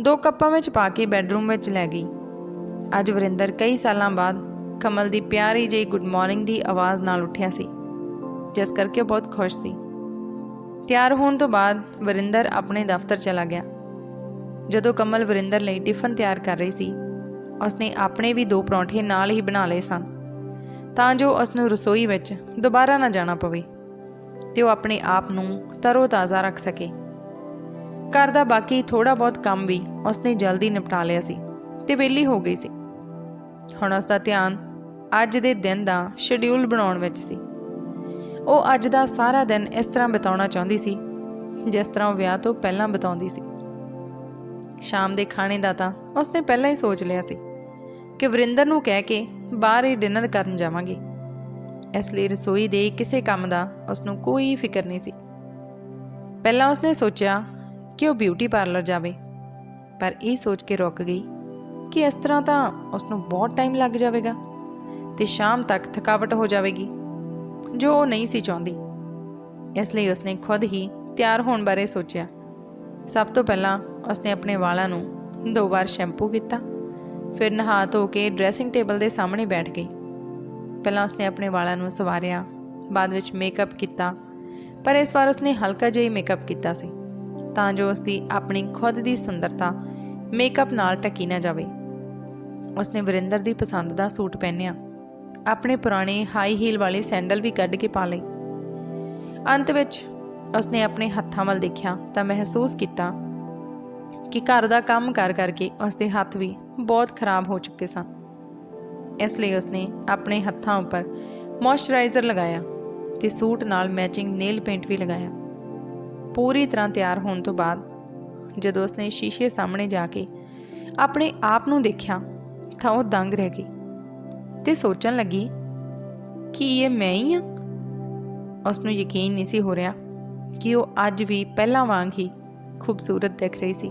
[SPEAKER 1] ਦੋ ਕੱਪਾਂ ਵਿੱਚ ਪਾ ਕੇ ਬੈੱਡਰੂਮ ਵਿੱਚ ਲੈ ਗਈ। ਅੱਜ ਵਰਿੰਦਰ ਕਈ ਸਾਲਾਂ ਬਾਅਦ ਕਮਲ ਦੀ ਪਿਆਰੀ ਜਿਹੀ ਗੁੱਡ ਮਾਰਨਿੰਗ ਦੀ ਆਵਾਜ਼ ਨਾਲ ਉੱਠਿਆ ਸੀ, ਜਿਸ ਕਰਕੇ ਉਹ ਬਹੁਤ ਖੁਸ਼ ਸੀ। ਤਿਆਰ ਹੋਣ ਤੋਂ ਬਾਅਦ ਵਰਿੰਦਰ ਆਪਣੇ ਦਫ਼ਤਰ ਚਲਾ ਗਿਆ। ਜਦੋਂ ਕਮਲ ਵਰਿੰਦਰ ਲਈ ਟਿਫਨ ਤਿਆਰ ਕਰ ਰਹੀ ਸੀ, ਉਸਨੇ ਆਪਣੇ ਵੀ ਦੋ ਪਰੌਂਠੇ ਨਾਲ ਹੀ ਬਣਾ ਲਏ ਸਨ, ਤਾਂ ਜੋ ਉਸ ਨੂੰ ਰਸੋਈ ਵਿੱਚ ਦੁਬਾਰਾ ਨਾ ਜਾਣਾ ਪਵੇ। ਤੇ ਉਹ ਆਪਣੇ ਆਪ ਨੂੰ ਤਰੋ-ਤਾਜ਼ਾ ਰੱਖ ਸਕੇ। ਘਰ ਦਾ ਬਾਕੀ ਥੋੜਾ ਬਹੁਤ ਕੰਮ ਵੀ ਉਸਨੇ ਜਲਦੀ ਨਿਪਟਾ ਲਿਆ ਸੀ ਤੇ ਵਿਹਲੀ ਹੋ ਗਈ ਸੀ। ਹੁਣ ਉਸ ਦਾ ਧਿਆਨ ਅੱਜ ਦੇ ਦਿਨ ਦਾ ਸ਼ਡਿਊਲ ਬਣਾਉਣ ਵਿੱਚ ਸੀ। ਉਹ ਅੱਜ ਦਾ ਸਾਰਾ ਦਿਨ ਇਸ ਤਰ੍ਹਾਂ ਬਿਤਾਉਣਾ ਚਾਹੁੰਦੀ ਸੀ, ਜਿਸ ਤਰ੍ਹਾਂ ਉਹ ਵਿਆਹ ਤੋਂ ਪਹਿਲਾਂ ਬਿਤਾਉਂਦੀ ਸੀ। ਸ਼ਾਮ ਦੇ ਖਾਣੇ ਦਾ ਤਾਂ ਉਸਨੇ ਪਹਿਲਾਂ ਹੀ ਸੋਚ ਲਿਆ ਸੀ ਕਿ ਵਰਿੰਦਰ ਨੂੰ ਕਹਿ ਕੇ ਬਾਹਰ ਹੀ ਡਿਨਰ ਕਰਨ ਜਾਵਾਂਗੇ। ਇਸ ਲਈ ਰਸੋਈ ਦੇ ਕਿਸੇ ਕੰਮ ਦਾ ਉਸ ਨੂੰ ਕੋਈ ਫਿਕਰ ਨਹੀਂ ਸੀ। ਪਹਿਲਾਂ ਉਸਨੇ ਸੋਚਿਆ ਕਿ ਉਹ ਬਿਊਟੀ ਪਾਰਲਰ ਜਾਵੇ, ਪਰ ਇਹ ਸੋਚ ਕੇ ਰੁਕ ਗਈ ਕਿ ਇਸ ਤਰ੍ਹਾਂ ਤਾਂ ਉਸ ਨੂੰ ਬਹੁਤ ਟਾਈਮ ਲੱਗ ਜਾਵੇਗਾ ਤੇ ਸ਼ਾਮ ਤੱਕ ਥਕਾਵਟ ਹੋ ਜਾਵੇਗੀ, ਜੋ ਉਹ ਨਹੀਂ ਸੀ ਚਾਹੁੰਦੀ। ਇਸ ਲਈ ਉਸਨੇ ਖੁਦ ਹੀ ਤਿਆਰ ਹੋਣ ਬਾਰੇ ਸੋਚਿਆ। ਸਭ ਤੋਂ ਪਹਿਲਾਂ ਉਸਨੇ ਆਪਣੇ ਵਾਲਾਂ ਨੂੰ ਦੋ ਵਾਰ ਸ਼ੈਂਪੂ ਕੀਤਾ, ਫਿਰ ਨਹਾ ਧੋ ਕੇ ਡਰੈਸਿੰਗ ਟੇਬਲ ਦੇ ਸਾਹਮਣੇ ਬੈਠ ਗਈ। ਪਹਿਲਾਂ ਉਸਨੇ ਆਪਣੇ ਵਾਲਾਂ ਨੂੰ ਸਵਾਰਿਆ, ਬਾਅਦ ਵਿੱਚ ਮੇਕਅਪ ਕੀਤਾ, ਪਰ ਇਸ ਵਾਰ ਉਸਨੇ ਹਲਕਾ ਜਿਹਾ ਹੀ ਮੇਕਅਪ ਕੀਤਾ ਸੀ, ਤਾਂ ਜੋ ਉਸਦੀ ਆਪਣੀ ਖੁਦ ਦੀ ਸੁੰਦਰਤਾ ਮੇਕਅਪ ਨਾਲ ਢਕੀ ਨਾ ਜਾਵੇ। ਉਸਨੇ ਵਰਿੰਦਰ ਦੀ ਪਸੰਦ ਦਾ ਸੂਟ ਪਹਿਨਿਆ, ਆਪਣੇ ਪੁਰਾਣੇ ਹਾਈ ਹੀਲ ਵਾਲੇ ਸੈਂਡਲ ਵੀ ਕੱਢ ਕੇ ਪਾ ਲਏ। ਅੰਤ ਵਿੱਚ ਉਸਨੇ ਆਪਣੇ ਹੱਥਾਂ ਵੱਲ ਦੇਖਿਆ ਤਾਂ ਮਹਿਸੂਸ ਕੀਤਾ ਕਿ ਘਰ ਦਾ ਕੰਮ ਕਰ ਕਰਕੇ ਉਸਦੇ ਹੱਥ ਵੀ ਬਹੁਤ ਖਰਾਬ ਹੋ ਚੁੱਕੇ ਸਨ। ਇਸ ਲਈ ਉਸਨੇ ਆਪਣੇ ਹੱਥਾਂ ਉੱਪਰ ਮੋਇਸਚਰਾਈਜ਼ਰ ਲਗਾਇਆ ਤੇ ਸੂਟ ਨਾਲ ਮੈਚਿੰਗ ਨੇਲ ਪੇਂਟ ਵੀ ਲਗਾਇਆ। ਪੂਰੀ ਤਰ੍ਹਾਂ ਤਿਆਰ ਹੋਣ ਤੋਂ ਬਾਅਦ ਜਦੋਂ ਉਸਨੇ ਸ਼ੀਸ਼ੇ ਸਾਹਮਣੇ ਜਾ ਕੇ ਆਪਣੇ ਆਪ ਨੂੰ ਦੇਖਿਆ ਤਾਂ ਉਹ ਦੰਗ ਰਹਿ ਗਈ ਤੇ ਸੋਚਣ ਲੱਗੀ, ਕਿ ਇਹ ਮੈਂ ਹੀ ਹਾਂ? ਉਸ ਨੂੰ ਯਕੀਨ ਨਹੀਂ ਸੀ ਹੋ ਰਿਹਾ ਕਿ ਉਹ ਅੱਜ ਵੀ ਪਹਿਲਾਂ ਵਾਂਗ ਹੀ ਖੂਬਸੂਰਤ ਦਿਖ ਰਹੀ ਸੀ।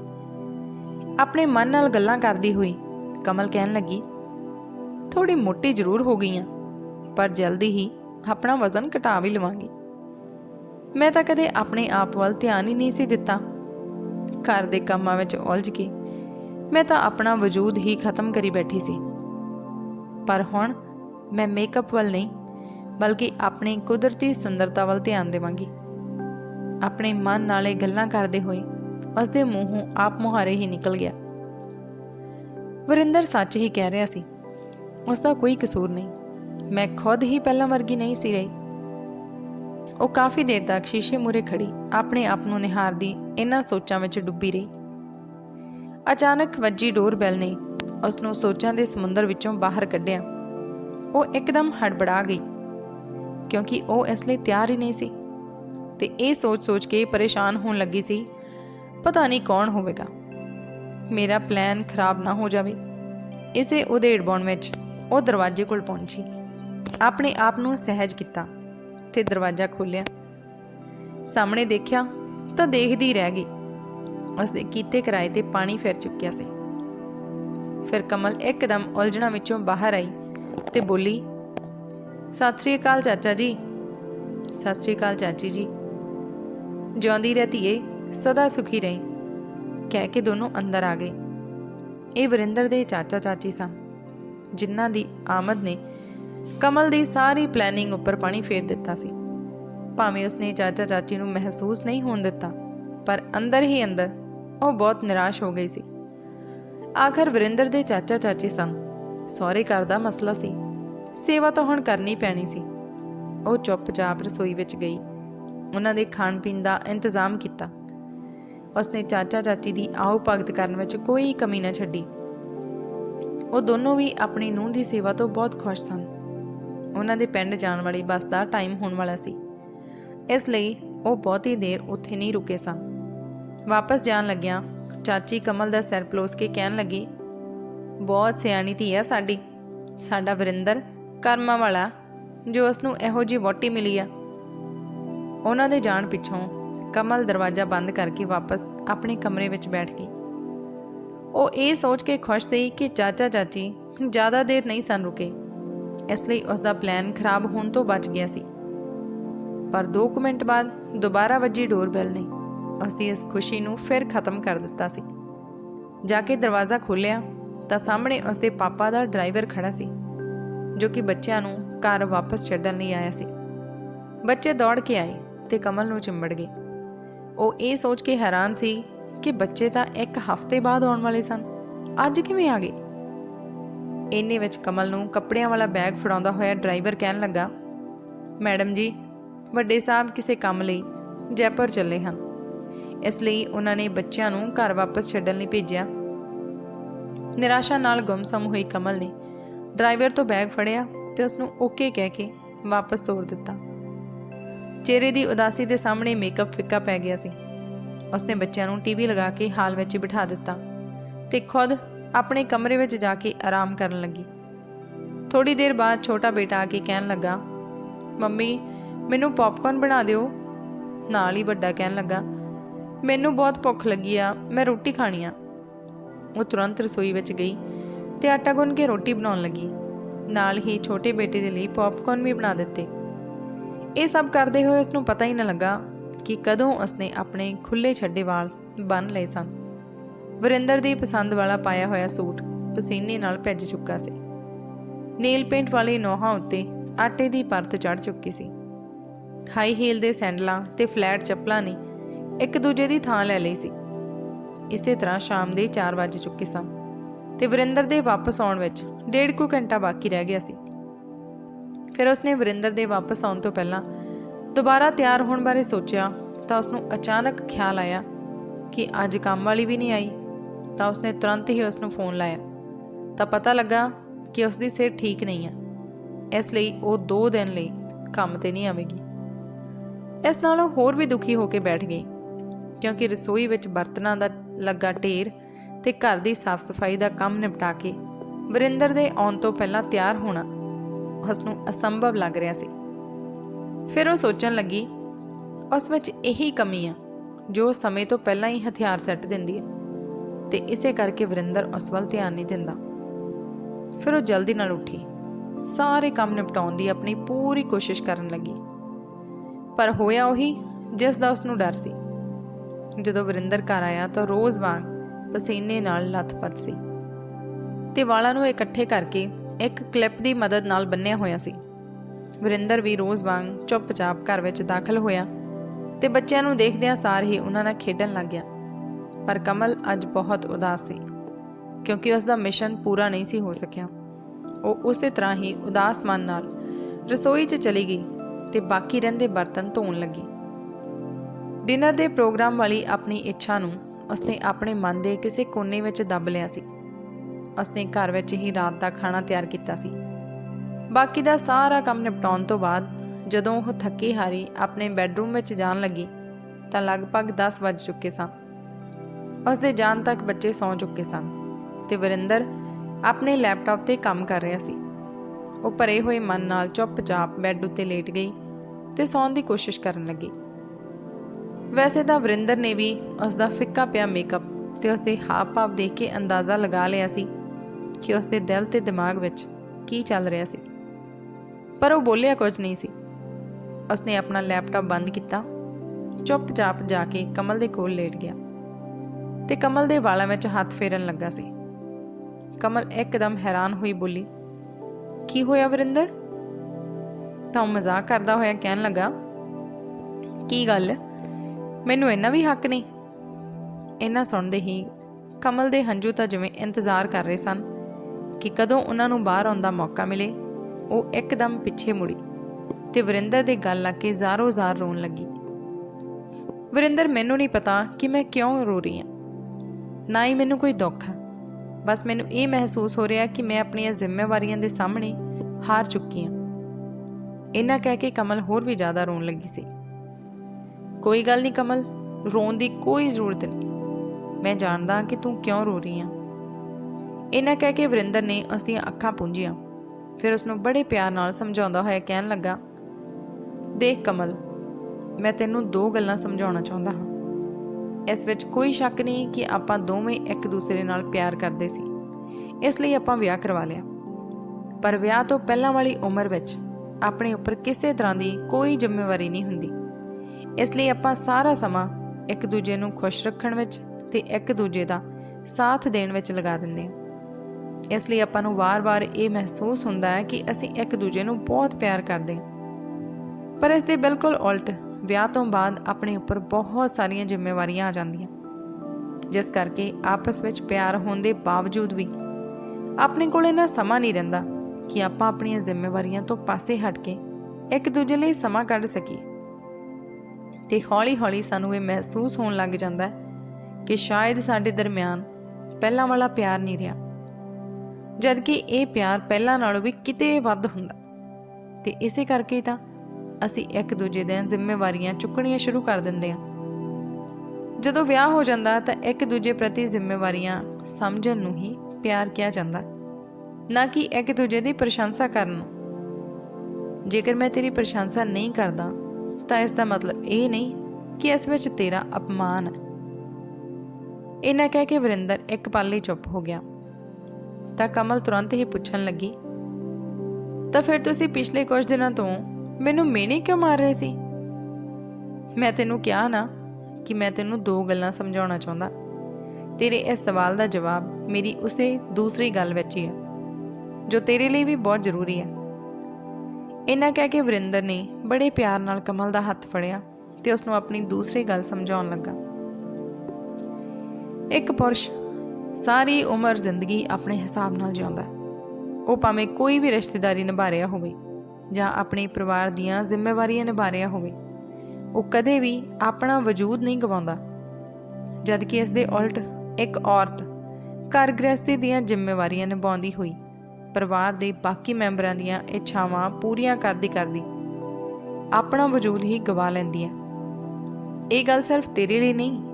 [SPEAKER 1] ਆਪਣੇ ਮਨ ਨਾਲ ਗੱਲਾਂ ਕਰਦੀ ਹੋਈ ਕਮਲ ਕਹਿਣ ਲੱਗੀ ਥੋੜੀ ਮੋਟੀ ਜ਼ਰੂਰ ਹੋ ਗਈ ਹਾਂ ਪਰ ਜਲਦੀ ਹੀ ਆਪਣਾ ਵਜ਼ਨ ਘਟਾ ਵੀ ਲਵਾਂਗੀ। ਮੈਂ ਤਾਂ ਕਦੇ ਆਪਣੇ ਆਪ ਵੱਲ ਧਿਆਨ ਹੀ ਨਹੀਂ ਸੀ ਦਿੱਤਾ। ਘਰ ਦੇ ਕੰਮਾਂ ਵਿੱਚ ਉਲਝ ਕੇ ਮੈਂ ਤਾਂ ਆਪਣਾ ਵਜੂਦ ਹੀ ਖਤਮ ਕਰੀ ਬੈਠੀ ਸੀ। ਪਰ ਹੁਣ ਮੈਂ ਮੇਕਅਪ ਵੱਲ ਨਹੀਂ, ਬਲਕਿ ਆਪਣੀ ਕੁਦਰਤੀ ਸੁੰਦਰਤਾ ਵੱਲ ਧਿਆਨ ਦੇਵਾਂਗੀ। ਆਪਣੇ ਮਨ ਨਾਲੇ ਗੱਲਾਂ ਕਰਦੇ ਹੋਏ ਉਸ ਦੇ ਮੂੰਹੋਂ ਆਪ ਮੁਹਾਰੇ ਹੀ ਨਿਕਲ ਗਿਆ। ਵਰਿੰਦਰ ਸੱਚ ਹੀ ਕਹਿ ਰਿਹਾ ਸੀ ਉਸ ਦਾ ਕੋਈ ਕਸੂਰ ਨਹੀਂ। ਮੈਂ ਖੁਦ ਹੀ ਪਹਿਲਾਂ ਵਰਗੀ ਨਹੀਂ ਸੀ ਰਹੀ। ਉਹ ਕਾਫੀ ਦੇਰ ਤੱਕ ਸ਼ੀਸ਼ੇ ਮੂਰੇ ਖੜੀ, ਆਪਣੇ ਆਪ ਨੂੰ ਨਿਹਾਰਦੀ ਇਹਨਾਂ ਸੋਚਾਂ ਵਿੱਚ ਡੁੱਬੀ ਰਹੀ। ਅਚਾਨਕ ਵੱਜੀ ਡੋਰਬੈਲ ਨੇ ਉਸ ਨੂੰ ਸੋਚਾਂ ਦੇ ਸਮੁੰਦਰ ਵਿੱਚੋਂ ਬਾਹਰ ਕੱਢਿਆ। ਉਹ ਇੱਕਦਮ ਹੜਬੜਾ ਗਈ, ਕਿਉਂਕਿ ਉਹ ਇਸ ਲਈ ਤਿਆਰ ਹੀ ਨਹੀਂ ਸੀ। ਤੇ ਇਹ ਸੋਚ-ਸੋਚ ਕੇ ਪਰੇਸ਼ਾਨ ਹੋਣ ਲੱਗੀ ਸੀ, ਪਤਾ ਨਹੀਂ ਕੌਣ ਹੋਵੇਗਾ। ਮੇਰਾ ਪਲਾਨ ਖਰਾਬ ਨਾ ਹੋ ਜਾਵੇ। ਇਸੇ ਉਧੇੜ ਬੌਣ ਵਿੱਚ ਉਹ ਦਰਵਾਜ਼ੇ ਕੋਲ ਪਹੁੰਚੀ। ਆਪਣੇ ਆਪ ਨੂੰ ਸਹਿਜ ਕੀਤਾ ਤੇ ਦਰਵਾਜ਼ਾ ਖੋਲ੍ਹਿਆ। ਸਾਹਮਣੇ ਦੇਖਿਆ ਤਾਂ ਦੇਖਦੀ ਰਹਿ ਗਈ। ਉਸਦੇ ਕੀਤੇ ਕਿਰਾਏ ਤੇ ਪਾਣੀ ਫਿਰ ਚੁੱਕਿਆ ਸੀ। ਫਿਰ ਕਮਲ ਇੱਕਦਮ ਉਲਝਣਾ ਵਿੱਚੋਂ ਬਾਹਰ ਆਈ ਤੇ ਬੋਲੀ, ਸਤਿ ਸ੍ਰੀ ਅਕਾਲ ਚਾਚਾ ਜੀ। ਸਤਿ ਸ੍ਰੀ ਅਕਾਲ ਚਾਚੀ ਜੀ। ਜਿਉਂਦੀ ਰਹਿ ਧੀਏ, ਸਦਾ ਸੁਖੀ ਰਹੀ। ਕਹਿ ਕੇ ਦੋਨੋਂ ਅੰਦਰ ਆ ਗਏ। ਇਹ ਵਰਿੰਦਰ ਦੇ ਚਾਚਾ ਚਾਚੀ ਸਨ ਜਿਨ੍ਹਾਂ ਦੀ ਆਮਦ ਨੇ ਕਮਲ ਦੀ ਸਾਰੀ ਪਲੈਨਿੰਗ ਉੱਪਰ ਪਾਣੀ ਫੇਰ ਦਿੱਤਾ ਸੀ। ਭਾਵੇਂ ਉਸਨੇ ਚਾਚਾ ਚਾਚੀ ਨੂੰ ਮਹਿਸੂਸ ਨਹੀਂ ਹੋਣ ਦਿੱਤਾ, ਪਰ ਅੰਦਰ ਹੀ ਅੰਦਰ ਉਹ ਬਹੁਤ ਨਿਰਾਸ਼ ਹੋ ਗਈ ਸੀ। ਆਖਰ ਵਰਿੰਦਰ ਦੇ ਚਾਚਾ ਚਾਚੀ ਸਨ ਸਹੁਰੇ ਘਰ ਦਾ ਮਸਲਾ ਸੀ। ਸੇਵਾ ਤਾਂ ਹੁਣ ਕਰਨੀ ਪੈਣੀ ਸੀ। ਉਹ ਚੁੱਪਚਾਪ ਰਸੋਈ ਵਿੱਚ ਗਈ। ਉਹਨਾਂ ਦੇ ਖਾਣ ਪੀਣ ਦਾ ਇੰਤਜ਼ਾਮ ਕੀਤਾ। ਉਸਨੇ ਚਾਚਾ ਚਾਚੀ ਦੀ ਆਓ ਭਗਤ ਕਰਨ ਵਿੱਚ ਕੋਈ ਕਮੀ ਨਾ ਛੱਡੀ। ਉਹ ਦੋਨੋਂ ਵੀ ਆਪਣੀ ਨੂੰਹ ਦੀ ਸੇਵਾ ਤੋਂ ਬਹੁਤ ਖੁਸ਼ ਸਨ। ਉਹਨਾਂ ਦੇ ਪਿੰਡ ਜਾਣ ਵਾਲੀ ਬੱਸ ਦਾ ਟਾਈਮ ਹੋਣ ਵਾਲਾ ਸੀ। ਇਸ ਲਈ ਉਹ ਬਹੁਤੀ ਦੇਰ ਉੱਥੇ ਨਹੀਂ ਰੁਕੇ ਸਨ। ਵਾਪਸ ਜਾਣ ਲੱਗਿਆਂ ਚਾਚੀ ਕਮਲ ਦਾ ਸਿਰ ਪਲੋਸ ਕੇ ਕਹਿਣ ਲੱਗੀ, ਬਹੁਤ ਸਿਆਣੀ ਧੀ ਆ ਸਾਡੀ। ਸਾਡਾ ਵਰਿੰਦਰ ਕਰਮਾਂ ਵਾਲਾ, ਜੋ ਉਸ ਨੂੰ ਇਹੋ ਜਿਹੀ ਵੋਟੀ ਮਿਲੀ ਆ। ਉਹਨਾਂ ਦੇ ਜਾਣ ਪਿੱਛੋਂ ਕਮਲ ਦਰਵਾਜ਼ਾ ਬੰਦ ਕਰਕੇ ਵਾਪਸ ਆਪਣੇ ਕਮਰੇ ਵਿੱਚ ਬੈਠ ਗਈ। ਉਹ ਇਹ ਸੋਚ ਕੇ ਖੁਸ਼ ਸੀ ਕਿ ਚਾਚਾ ਚਾਚੀ ਜ਼ਿਆਦਾ ਦੇਰ ਨਹੀਂ ਸਨ ਰੁਕੇ। ਇਸ ਲਈ ਉਸ ਦਾ ਪਲਾਨ ਖਰਾਬ ਹੋਣ ਤੋਂ ਬਚ ਗਿਆ ਸੀ। ਪਰ 2 ਮਿੰਟ ਬਾਅਦ ਦੁਬਾਰਾ ਵੱਜੀ ਡੋਰਬੈਲ ਨੇ। ਉਸ ਦੀ ਇਸ ਖੁਸ਼ੀ ਨੂੰ ਫਿਰ ਖਤਮ ਕਰ ਦਿੱਤਾ ਸੀ। ਜਾ ਕੇ ਦਰਵਾਜ਼ਾ ਖੋਲ੍ਹਿਆ ਤਾਂ ਸਾਹਮਣੇ ਉਸ ਦੇ ਪਾਪਾ ਦਾ ਡਰਾਈਵਰ ਖੜਾ ਸੀ, ਜੋ ਕਿ ਬੱਚਿਆਂ ਨੂੰ ਘਰ ਵਾਪਸ ਛੱਡਣ ਲਈ ਆਇਆ ਸੀ। ਬੱਚੇ ਦੌੜ ਕੇ ਆਏ ਤੇ ਕਮਲ ਨੂੰ ਚਿੰਬੜ ਗਏ। ਉਹ ਇਹ ਸੋਚ ਕੇ ਹੈਰਾਨ ਸੀ ਕਿ ਬੱਚੇ ਤਾਂ ਇੱਕ ਹਫ਼ਤੇ ਬਾਅਦ ਆਉਣ ਵਾਲੇ ਸਨ। ਅੱਜ ਕਿਵੇਂ ਆ ਗਏ? ਇੰਨੇ ਵਿੱਚ ਕਮਲ ਨੂੰ ਕੱਪੜਿਆਂ ਵਾਲਾ ਬੈਗ ਫੜਾਉਂਦਾ ਹੋਇਆ ਡਰਾਈਵਰ ਕਹਿਣ ਲੱਗਾ, ਮੈਡਮ ਜੀ, ਵੱਡੇ ਸਾਹਿਬ ਕਿਸੇ ਕੰਮ ਲਈ ਜੈਪੁਰ ਚੱਲੇ ਹਨ। ਇਸ ਲਈ ਉਹਨਾਂ ਨੇ ਬੱਚਿਆਂ ਨੂੰ ਘਰ ਵਾਪਸ ਛੱਡਣ ਲਈ ਭੇਜਿਆ। ਨਿਰਾਸ਼ਾ ਨਾਲ ਗੁੰਮਸਮ ਹੋਈ ਕਮਲ ਨੇ ਡਰਾਈਵਰ ਤੋਂ ਬੈਗ ਫੜਿਆ ਤੇ ਉਸ ਨੂੰ ਓਕੇ ਕਹਿ ਕੇ ਵਾਪਸ ਤੋਰ ਦਿੱਤਾ। ਚਿਹਰੇ ਦੀ ਉਦਾਸੀ ਦੇ ਸਾਹਮਣੇ ਮੇਕਅਪ ਫਿੱਕਾ ਪੈ ਗਿਆ ਸੀ। ਉਸਨੇ ਬੱਚਿਆਂ ਨੂੰ ਟੀਵੀ ਲਗਾ ਕੇ ਹਾਲ ਵਿੱਚ ਹੀ ਬਿਠਾ ਦਿੱਤਾ ਤੇ ਖੁਦ ਆਪਣੇ ਕਮਰੇ ਵਿੱਚ ਜਾ ਕੇ ਆਰਾਮ ਕਰਨ ਲੱਗੀ। ਥੋੜੀ ਦੇਰ ਬਾਅਦ ਛੋਟਾ ਬੇਟਾ ਆ ਕੇ ਕਹਿਣ ਲੱਗਾ, ਮੰਮੀ, ਮੈਨੂੰ ਪੌਪਕਾਰਨ ਬਣਾ ਦਿਓ। ਨਾਲ ਹੀ ਵੱਡਾ ਕਹਿਣ ਲੱਗਾ, ਮੈਨੂੰ ਬਹੁਤ ਭੁੱਖ ਲੱਗੀ ਆ, ਮੈਂ ਰੋਟੀ ਖਾਣੀ ਆ। ਉਹ ਤੁਰੰਤ ਰਸੋਈ ਵਿੱਚ ਗਈ ਤੇ ਆਟਾ ਗੁੰਨ ਕੇ ਰੋਟੀ ਬਣਾਉਣ ਲੱਗੀ। ਨਾਲ ਹੀ ਛੋਟੇ ਬੇਟੇ ਦੇ ਲਈ ਪੌਪਕਾਰਨ ਵੀ ਬਣਾ ਦਿੱਤੇ। ਇਹ ਸਭ ਕਰਦੇ ਹੋਏ ਉਸ ਨੂੰ ਪਤਾ ਹੀ ਨਾ ਲੱਗਾ ਕਿ ਕਦੋਂ ਉਸਨੇ ਆਪਣੇ ਖੁੱਲੇ ਛੱਡੇ ਵਾਲ ਬੰਨ ਲਏ ਸਨ। ਵਰਿੰਦਰ ਦੀ ਪਸੰਦ ਵਾਲਾ ਪਾਇਆ ਹੋਇਆ ਸੂਟ ਪਸੀਨੇ ਨਾਲ ਭਿੱਜ ਚੁੱਕਾ ਸੀ। ਨੀਲ ਪੇਂਟ ਵਾਲੀ ਨੋਹਾਂ ਉੱਤੇ ਆਟੇ ਦੀ ਪਰਤ ਚੜ ਚੁੱਕੀ ਸੀ। ਹਾਈ ਹੀਲ ਦੇ ਸੈਂਡਲਾਂ ਤੇ ਫਲੈਟ ਚੱਪਲਾਂ ਨੇ ਇੱਕ ਦੂਜੇ ਦੀ ਥਾਂ ਲੈ ਲਈ ਸੀ। ਇਸੇ ਤਰ੍ਹਾਂ ਸ਼ਾਮ ਦੇ 4 ਵਜ ਚੁੱਕੇ ਸਨ ਤੇ ਵਰਿੰਦਰ ਦੇ ਵਾਪਸ ਆਉਣ ਵਿੱਚ ਡੇਢ ਕੁ ਘੰਟਾ ਬਾਕੀ ਰਹਿ ਗਿਆ ਸੀ। ਫਿਰ ਉਸਨੇ ਵਰਿੰਦਰ ਦੇ ਵਾਪਸ ਆਉਣ ਤੋਂ ਪਹਿਲਾਂ ਦੁਬਾਰਾ ਤਿਆਰ ਹੋਣ ਬਾਰੇ ਸੋਚਿਆ ਤਾਂ ਉਸਨੂੰ ਅਚਾਨਕ ਖਿਆਲ ਆਇਆ ਕਿ ਅੱਜ ਕੰਮ ਵਾਲੀ ਵੀ ਨਹੀਂ ਆਈ, ਤਾਂ ਉਸਨੇ ਤੁਰੰਤ ਹੀ ਉਸਨੂੰ ਫੋਨ ਲਾਇਆ। ਤਾਂ ਪਤਾ ਲੱਗਾ ਕਿ ਉਸਦੀ ਸਿਹਤ ਠੀਕ ਨਹੀਂ ਹੈ ਇਸ ਲਈ ਉਹ 2 ਦਿਨ ਲਈ ਕੰਮ ਤੇ ਨਹੀਂ ਆਵੇਗੀ। ਇਸ ਨਾਲ ਉਹ ਹੋਰ ਵੀ ਦੁਖੀ ਹੋ ਕੇ ਬੈਠ ਗਈ, ਕਿਉਂਕਿ ਰਸੋਈ ਵਿੱਚ ਬਰਤਨਾਂ ਦਾ ਲੱਗਾ ਢੇਰ ਤੇ ਘਰ ਦੀ ਸਾਫ਼ ਸਫ਼ਾਈ ਦਾ ਕੰਮ ਨਿਪਟਾ ਕੇ ਵਰਿੰਦਰ ਦੇ ਆਉਣ ਤੋਂ ਪਹਿਲਾਂ ਤਿਆਰ ਹੋਣਾ ਉਸ ਨੂੰ ਅਸੰਭਵ ਲੱਗ ਰਿਹਾ ਸੀ। ਫਿਰ ਉਹ ਸੋਚਣ ਲੱਗੀ, ਉਸ ਵਿੱਚ ਇਹੀ ਕਮੀ ਆ, ਜੋ ਸਮੇਂ ਤੋਂ ਪਹਿਲਾਂ ਹੀ ਹਥਿਆਰ ਸੱਟ ਦਿੰਦੀ ਹੈ, ਤੇ ਇਸੇ ਕਰਕੇ ਵਰਿੰਦਰ ਉਸ ਵੱਲ ਧਿਆਨ ਨਹੀਂ ਦਿੰਦਾ। ਫਿਰ ਉਹ ਜਲਦੀ ਨਾਲ ਉੱਠੀ, ਸਾਰੇ ਕੰਮ ਨਿਪਟਾਉਣ ਦੀ ਆਪਣੀ ਪੂਰੀ ਕੋਸ਼ਿਸ਼ ਕਰਨ ਲੱਗੀ। ਪਰ ਹੋਇਆ ਉਹੀ, ਜਿਸ ਦਾ ਉਸ ਨੂੰ ਡਰ ਸੀ। ਜਦੋਂ ਵਰਿੰਦਰ ਘਰ ਆਇਆ ਤਾਂ ਰੋਜ਼ ਵਾਂਗ ਪਸੀਨੇ ਨਾਲ ਲੱਥਪੱਥ ਸੀ। ਤੇ ਵਾਲਾਂ ਨੂੰ ਇਕੱਠੇ ਕਰਕੇ ਇੱਕ ਕਲਿੱਪ ਦੀ ਮਦਦ ਨਾਲ ਬੰਨਿਆ ਹੋਇਆ ਸੀ। ਵਰਿੰਦਰ ਵੀ ਰੋਜ਼ ਵਾਂਗ ਚੁੱਪਚਾਪ ਘਰ ਵਿੱਚ ਦਾਖਲ ਹੋਇਆ ਤੇ ਬੱਚਿਆਂ ਨੂੰ ਦੇਖਦਿਆਂ ਸਾਰ ਹੀ ਉਹਨਾਂ ਨਾਲ ਖੇਡਣ ਲੱਗ ਗਿਆ। ਪਰ ਕਮਲ ਅੱਜ ਬਹੁਤ ਉਦਾਸ ਸੀ, ਕਿਉਂਕਿ ਉਸ ਦਾ ਮਿਸ਼ਨ ਪੂਰਾ ਨਹੀਂ ਸੀ ਹੋ ਸਕਿਆ। ਉਹ ਉਸੇ ਤਰ੍ਹਾਂ ਹੀ ਉਦਾਸ ਮਨ ਨਾਲ ਰਸੋਈ 'ਚ ਚਲੀ ਗਈ ਤੇ ਬਾਕੀ ਰਹਿੰਦੇ ਬਰਤਨ ਧੋਣ ਲੱਗੀ। ਡਿਨਰ ਦੇ ਪ੍ਰੋਗਰਾਮ ਵਾਲੀ ਆਪਣੀ ਇੱਛਾ ਨੂੰ ਉਸਨੇ ਆਪਣੇ ਮਨ ਦੇ ਕਿਸੇ ਕੋਨੇ ਵਿੱਚ ਦੱਬ ਲਿਆ ਸੀ। ਉਸਨੇ ਘਰ ਵਿੱਚ ਹੀ ਰਾਤ ਦਾ ਖਾਣਾ ਤਿਆਰ ਕੀਤਾ ਸੀ। ਬਾਕੀ ਦਾ ਸਾਰਾ ਕੰਮ ਨਿਪਟਾਉਣ ਤੋਂ ਬਾਅਦ ਜਦੋਂ ਉਹ ਥੱਕੀ ਹਾਰੀ ਆਪਣੇ ਬੈੱਡਰੂਮ ਵਿੱਚ ਜਾਣ ਲੱਗੀ ਤਾਂ ਲਗਭਗ 10 ਵੱਜ ਚੁੱਕੇ ਸਨ। ਉਸਦੇ ਜਾਣ ਤੱਕ ਬੱਚੇ ਸੌਂ ਚੁੱਕੇ ਸਨ ਤੇ ਵਰਿੰਦਰ ਆਪਣੇ ਲੈਪਟਾਪ ਤੇ ਕੰਮ ਕਰ ਰਿਹਾ ਸੀ। ਉਹ ਭਰੇ ਹੋਏ ਮਨ ਨਾਲ ਚੁੱਪਚਾਪ ਬੈੱਡ ਉੱਤੇ ਲੇਟ ਗਈ ਤੇ ਸੌਣ ਦੀ ਕੋਸ਼ਿਸ਼ ਕਰਨ ਲੱਗੀ। ਵੈਸੇ ਤਾਂ ਵਰਿੰਦਰ ਨੇ ਵੀ ਉਸ ਦਾ ਫਿੱਕਾ ਪਿਆ ਮੇਕਅਪ ਤੇ ਉਸ ਦੇ ਹਾਵ-ਭਾਵ ਦੇਖ ਕੇ ਅੰਦਾਜ਼ਾ ਲਗਾ ਲਿਆ ਸੀ ਕਿ ਉਸ ਦੇ ਦਿਲ ਤੇ ਦਿਮਾਗ ਵਿੱਚ ਕੀ ਚੱਲ ਰਿਹਾ ਸੀ। ਪਰ ਉਹ ਬੋਲਿਆ ਕੁਝ ਨਹੀਂ ਸੀ। ਉਸਨੇ ਆਪਣਾ ਲੈਪਟਾਪ ਬੰਦ ਕੀਤਾ, ਚੁੱਪਚਾਪ ਜਾ ਕੇ ਕਮਲ ਦੇ ਕੋਲ ਲੇਟ ਗਿਆ ਤੇ ਕਮਲ ਦੇ ਵਾਲਾਂ ਵਿੱਚ ਹੱਥ ਫੇਰਨ ਲੱਗਾ ਸੀ। ਕਮਲ ਇੱਕਦਮ ਹੈਰਾਨ ਹੋਈ ਬੋਲੀ, ਕੀ ਹੋਇਆ ਵਰਿੰਦਰ? ਤਾਂ ਉਹ ਮਜ਼ਾਕ ਕਰਦਾ ਹੋਇਆ ਕਹਿਣ ਲੱਗਾ, ਕੀ ਗੱਲ? ਮੈਨੂੰ ਇੰਨਾ ਵੀ ਹੱਕ ਨਹੀਂ? ਇਹਨਾਂ ਸੁਣਦੇ ਹੀ ਕਮਲ ਦੇ ਹੰਝੂ ਤਾਂ ਜਿਵੇਂ ਇੰਤਜ਼ਾਰ ਕਰ ਰਹੇ ਸਨ ਕਿ ਕਦੋਂ ਉਹਨਾਂ ਨੂੰ ਬਾਹਰ ਆਉਣ ਦਾ ਮੌਕਾ ਮਿਲੇ ਉਹ ਇੱਕਦਮ ਪਿੱਛੇ ਮੁੜੀ ਤੇ ਵਰਿੰਦਰ ਦੇ ਗੱਲ ਲੱਗ ਕੇ ਜ਼ਾਰੋ-ਜ਼ਾਰ ਰੋਣ ਲੱਗੀ। ਵਰਿੰਦਰ, ਮੈਨੂੰ ਨਹੀਂ ਪਤਾ ਕਿ ਮੈਂ ਕਿਉਂ ਰੋ ਰਹੀ ਹਾਂ ਨਾ ਹੀ ਮੈਨੂੰ ਕੋਈ ਦੁੱਖ ਹੈ ਬਸ ਮੈਨੂੰ ਇਹ ਮਹਿਸੂਸ ਹੋ ਰਿਹਾ ਕਿ ਮੈਂ ਆਪਣੀਆਂ ਜ਼ਿੰਮੇਵਾਰੀਆਂ ਦੇ ਸਾਹਮਣੇ ਹਾਰ ਚੁੱਕੀ ਹਾਂ ਇਹਨਾਂ ਕਹਿ ਕੇ ਕਮਲ ਹੋਰ ਵੀ ਜ਼ਿਆਦਾ ਰੋਣ ਲੱਗੀ ਸੀ। ਕੋਈ ਗੱਲ ਨਹੀਂ ਕਮਲ, ਰੋਣ ਦੀ ਕੋਈ ਜ਼ਰੂਰਤ ਨਹੀਂ। ਮੈਂ ਜਾਣਦਾ ਕਿ ਤੂੰ ਕਿਉਂ ਰੋ ਰਹੀ ਹੈ ਇਹਨਾਂ ਕਹਿ ਕੇ ਵਰਿੰਦਰ ਨੇ ਉਸ ਦੀਆਂ ਅੱਖਾਂ ਪੂੰਝੀਆਂ। ਫਿਰ ਉਸ ਨੂੰ ਬੜੇ ਪਿਆਰ ਨਾਲ ਸਮਝਾਉਂਦਾ ਹੋਇਆ ਕਹਿਣ ਲੱਗਾ, ਦੇਖ ਕਮਲ, ਮੈਂ ਤੈਨੂੰ ਦੋ ਗੱਲਾਂ ਸਮਝਾਉਣਾ ਚਾਹੁੰਦਾ ਹਾਂ। ਇਸ ਵਿੱਚ ਕੋਈ ਸ਼ੱਕ ਨਹੀਂ ਕਿ ਆਪਾਂ ਦੋਵੇਂ ਇੱਕ ਦੂਸਰੇ ਨਾਲ ਪਿਆਰ ਕਰਦੇ ਸੀ। ਇਸ ਲਈ ਆਪਾਂ ਵਿਆਹ ਕਰਵਾ ਲਿਆ। ਪਰ ਵਿਆਹ ਤੋਂ ਪਹਿਲਾਂ ਵਾਲੀ ਉਮਰ ਵਿੱਚ ਆਪਣੇ ਉੱਪਰ ਕਿਸੇ ਤਰ੍ਹਾਂ ਦੀ ਕੋਈ ਜ਼ਿੰਮੇਵਾਰੀ ਨਹੀਂ ਹੁੰਦੀ। ਇਸ ਲਈ ਆਪਾਂ ਸਾਰਾ ਸਮਾਂ ਇੱਕ ਦੂਜੇ ਨੂੰ ਖੁਸ਼ ਰੱਖਣ ਵਿੱਚ ਤੇ ਇੱਕ ਦੂਜੇ ਦਾ ਸਾਥ ਦੇਣ ਵਿੱਚ ਲਗਾ ਦਿੰਦੇ ਹਾਂ। ਇਸ ਲਈ ਆਪਾਂ ਨੂੰ ਵਾਰ-ਵਾਰ ਇਹ ਮਹਿਸੂਸ ਹੁੰਦਾ ਹੈ ਕਿ ਅਸੀਂ ਇੱਕ ਦੂਜੇ ਨੂੰ ਬਹੁਤ ਪਿਆਰ ਕਰਦੇ ਹਾਂ। ਪਰ ਇਸ ਦੇ ਬਿਲਕੁਲ ਉਲਟ ਵਿਆਹ ਤੋਂ ਬਾਅਦ ਆਪਣੇ ਉੱਪਰ ਬਹੁਤ ਸਾਰੀਆਂ ਜ਼ਿੰਮੇਵਾਰੀਆਂ ਆ ਜਾਂਦੀਆਂ। ਜਿਸ ਕਰਕੇ ਆਪਸ ਵਿੱਚ ਪਿਆਰ ਹੋਣ ਦੇ ਬਾਵਜੂਦ ਵੀ ਆਪਣੇ ਕੋਲ ਇਹਨਾਂ ਸਮਾਂ ਨਹੀਂ ਰਹਿੰਦਾ ਕਿ ਆਪਾਂ ਆਪਣੀਆਂ ਜ਼ਿੰਮੇਵਾਰੀਆਂ ਤੋਂ ਪਾਸੇ ਹਟ ਕੇ ਇੱਕ ਦੂਜੇ ਲਈ ਸਮਾਂ ਕੱਢ ਸਕੀਏ। ਤੇ ਹੌਲੀ-ਹੌਲੀ ਸਾਨੂੰ ਇਹ ਮਹਿਸੂਸ ਹੋਣ ਲੱਗ ਜਾਂਦਾ ਹੈ ਕਿ ਸ਼ਾਇਦ ਸਾਡੇ ਦਰਮਿਆਨ ਪਹਿਲਾਂ ਵਾਲਾ ਪਿਆਰ ਨਹੀਂ ਰਿਹਾ। ਜਦਕਿ ਇਹ ਪਿਆਰ ਪਹਿਲਾਂ ਨਾਲੋਂ ਵੀ ਕਿਤੇ ਵੱਧ ਹੁੰਦਾ। ਤੇ ਇਸੇ ਕਰਕੇ ਤਾਂ ਅਸੀਂ ਇੱਕ ਦੂਜੇ ਦੀਆਂ ਜ਼ਿੰਮੇਵਾਰੀਆਂ ਚੁੱਕਣੀਆਂ ਸ਼ੁਰੂ ਕਰ ਦਿੰਦੇ ਹਾਂ। ਜਦੋਂ ਵਿਆਹ ਹੋ ਜਾਂਦਾ ਤਾਂ ਇੱਕ ਦੂਜੇ ਪ੍ਰਤੀ ਜ਼ਿੰਮੇਵਾਰੀਆਂ ਸਮਝਣ ਨੂੰ ਹੀ ਪਿਆਰ ਕਿਹਾ ਜਾਂਦਾ। ਨਾ ਕਿ ਇੱਕ ਦੂਜੇ ਦੀ ਪ੍ਰਸ਼ੰਸਾ ਕਰਨ ਨੂੰ। ਜੇਕਰ ਮੈਂ ਤੇਰੀ ਪ੍ਰਸ਼ੰਸਾ ਨਹੀਂ ਕਰਦਾ, ਤਾਂ ਇਸ ਦਾ ਮਤਲਬ ਇਹ ਨਹੀਂ ਕਿ ਇਸ ਵਿੱਚ ਤੇਰਾ ਅਪਮਾਨ ਹੈ। ਇਹਨਾਂ ਕਹਿ ਕੇ ਵਰਿੰਦਰ ਇੱਕ ਪਲ ਲਈ ਚੁੱਪ ਹੋ ਗਿਆ। ਤਾਂ ਕਮਲ ਤੁਰੰਤ ਹੀ ਪੁੱਛਣ ਲੱਗੀ, ਤਾਂ ਫਿਰ ਤੁਸੀਂ ਪਿਛਲੇ ਕੁਝ ਦਿਨਾਂ ਤੋਂ ਮੈਨੂੰ ਮੇਨੇ ਕਿਉਂ ਮਾਰ ਰਹੇ ਸੀ? ਮੈਂ ਤੈਨੂੰ ਕਿਹਾ ਨਾ ਕਿ ਮੈਂ ਤੈਨੂੰ ਦੋ ਗੱਲਾਂ ਸਮਝਾਉਣਾ ਚਾਹੁੰਦਾ। ਤੇਰੇ ਇਸ ਸਵਾਲ ਦਾ ਜਵਾਬ ਮੇਰੀ ਉਸੇ ਦੂਸਰੀ ਗੱਲ ਵਿੱਚ ਹੀ ਹੈ, ਜੋ ਤੇਰੇ ਲਈ ਵੀ ਬਹੁਤ ਜ਼ਰੂਰੀ ਹੈ। ਇਹਨਾਂ ਕਹਿ ਕੇ ਵਰਿੰਦਰ ਨੇ ਬੜੇ ਪਿਆਰ ਨਾਲ ਕਮਲ ਦਾ ਹੱਥ ਫੜਿਆ ਤੇ ਉਸ ਨੂੰ ਆਪਣੀ ਦੂਸਰੀ ਗੱਲ ਸਮਝਾਉਣ ਲੱਗਾ। ਇੱਕ ਪੁਰਸ਼ ਸਾਰੀ ਉਮਰ ਜ਼ਿੰਦਗੀ ਆਪਣੇ ਹਿਸਾਬ ਨਾਲ ਜਿਉਂਦਾ ਉਹ ਭਾਵੇਂ ਕੋਈ ਵੀ ਰਿਸ਼ਤੇਦਾਰੀ ਨਿਭਾ ਰਿਹਾ ਹੋਵੇ ਜਾਂ ਆਪਣੇ ਪਰਿਵਾਰ ਦੀਆਂ ਜ਼ਿੰਮੇਵਾਰੀਆਂ ਨਿਭਾ ਰਿਹਾ ਹੋਵੇ, ਉਹ ਕਦੇ ਵੀ ਆਪਣਾ ਵਜੂਦ ਨਹੀਂ ਗਵਾਉਂਦਾ। ਜਦਕਿ ਇਸ ਦੇ ਉਲਟ ਇੱਕ ਔਰਤ ਘਰ ਗ੍ਰਸਤੀ ਦੀਆਂ ਜ਼ਿੰਮੇਵਾਰੀਆਂ ਨਿਭਾਉਂਦੀ ਹੋਈ ਪਰਿਵਾਰ ਦੇ ਬਾਕੀ ਮੈਂਬਰਾਂ ਦੀਆਂ ਇੱਛਾਵਾਂ ਪੂਰੀਆਂ ਕਰਦੀ ਕਰਦੀ ਆਪਣਾ ਵਜੂਦ ਹੀ ਗਵਾ ਲੈਂਦੀ ਹੈ। ਇਹ ਗੱਲ ਸਿਰਫ ਤੇਰੇ ਲਈ ਨਹੀਂ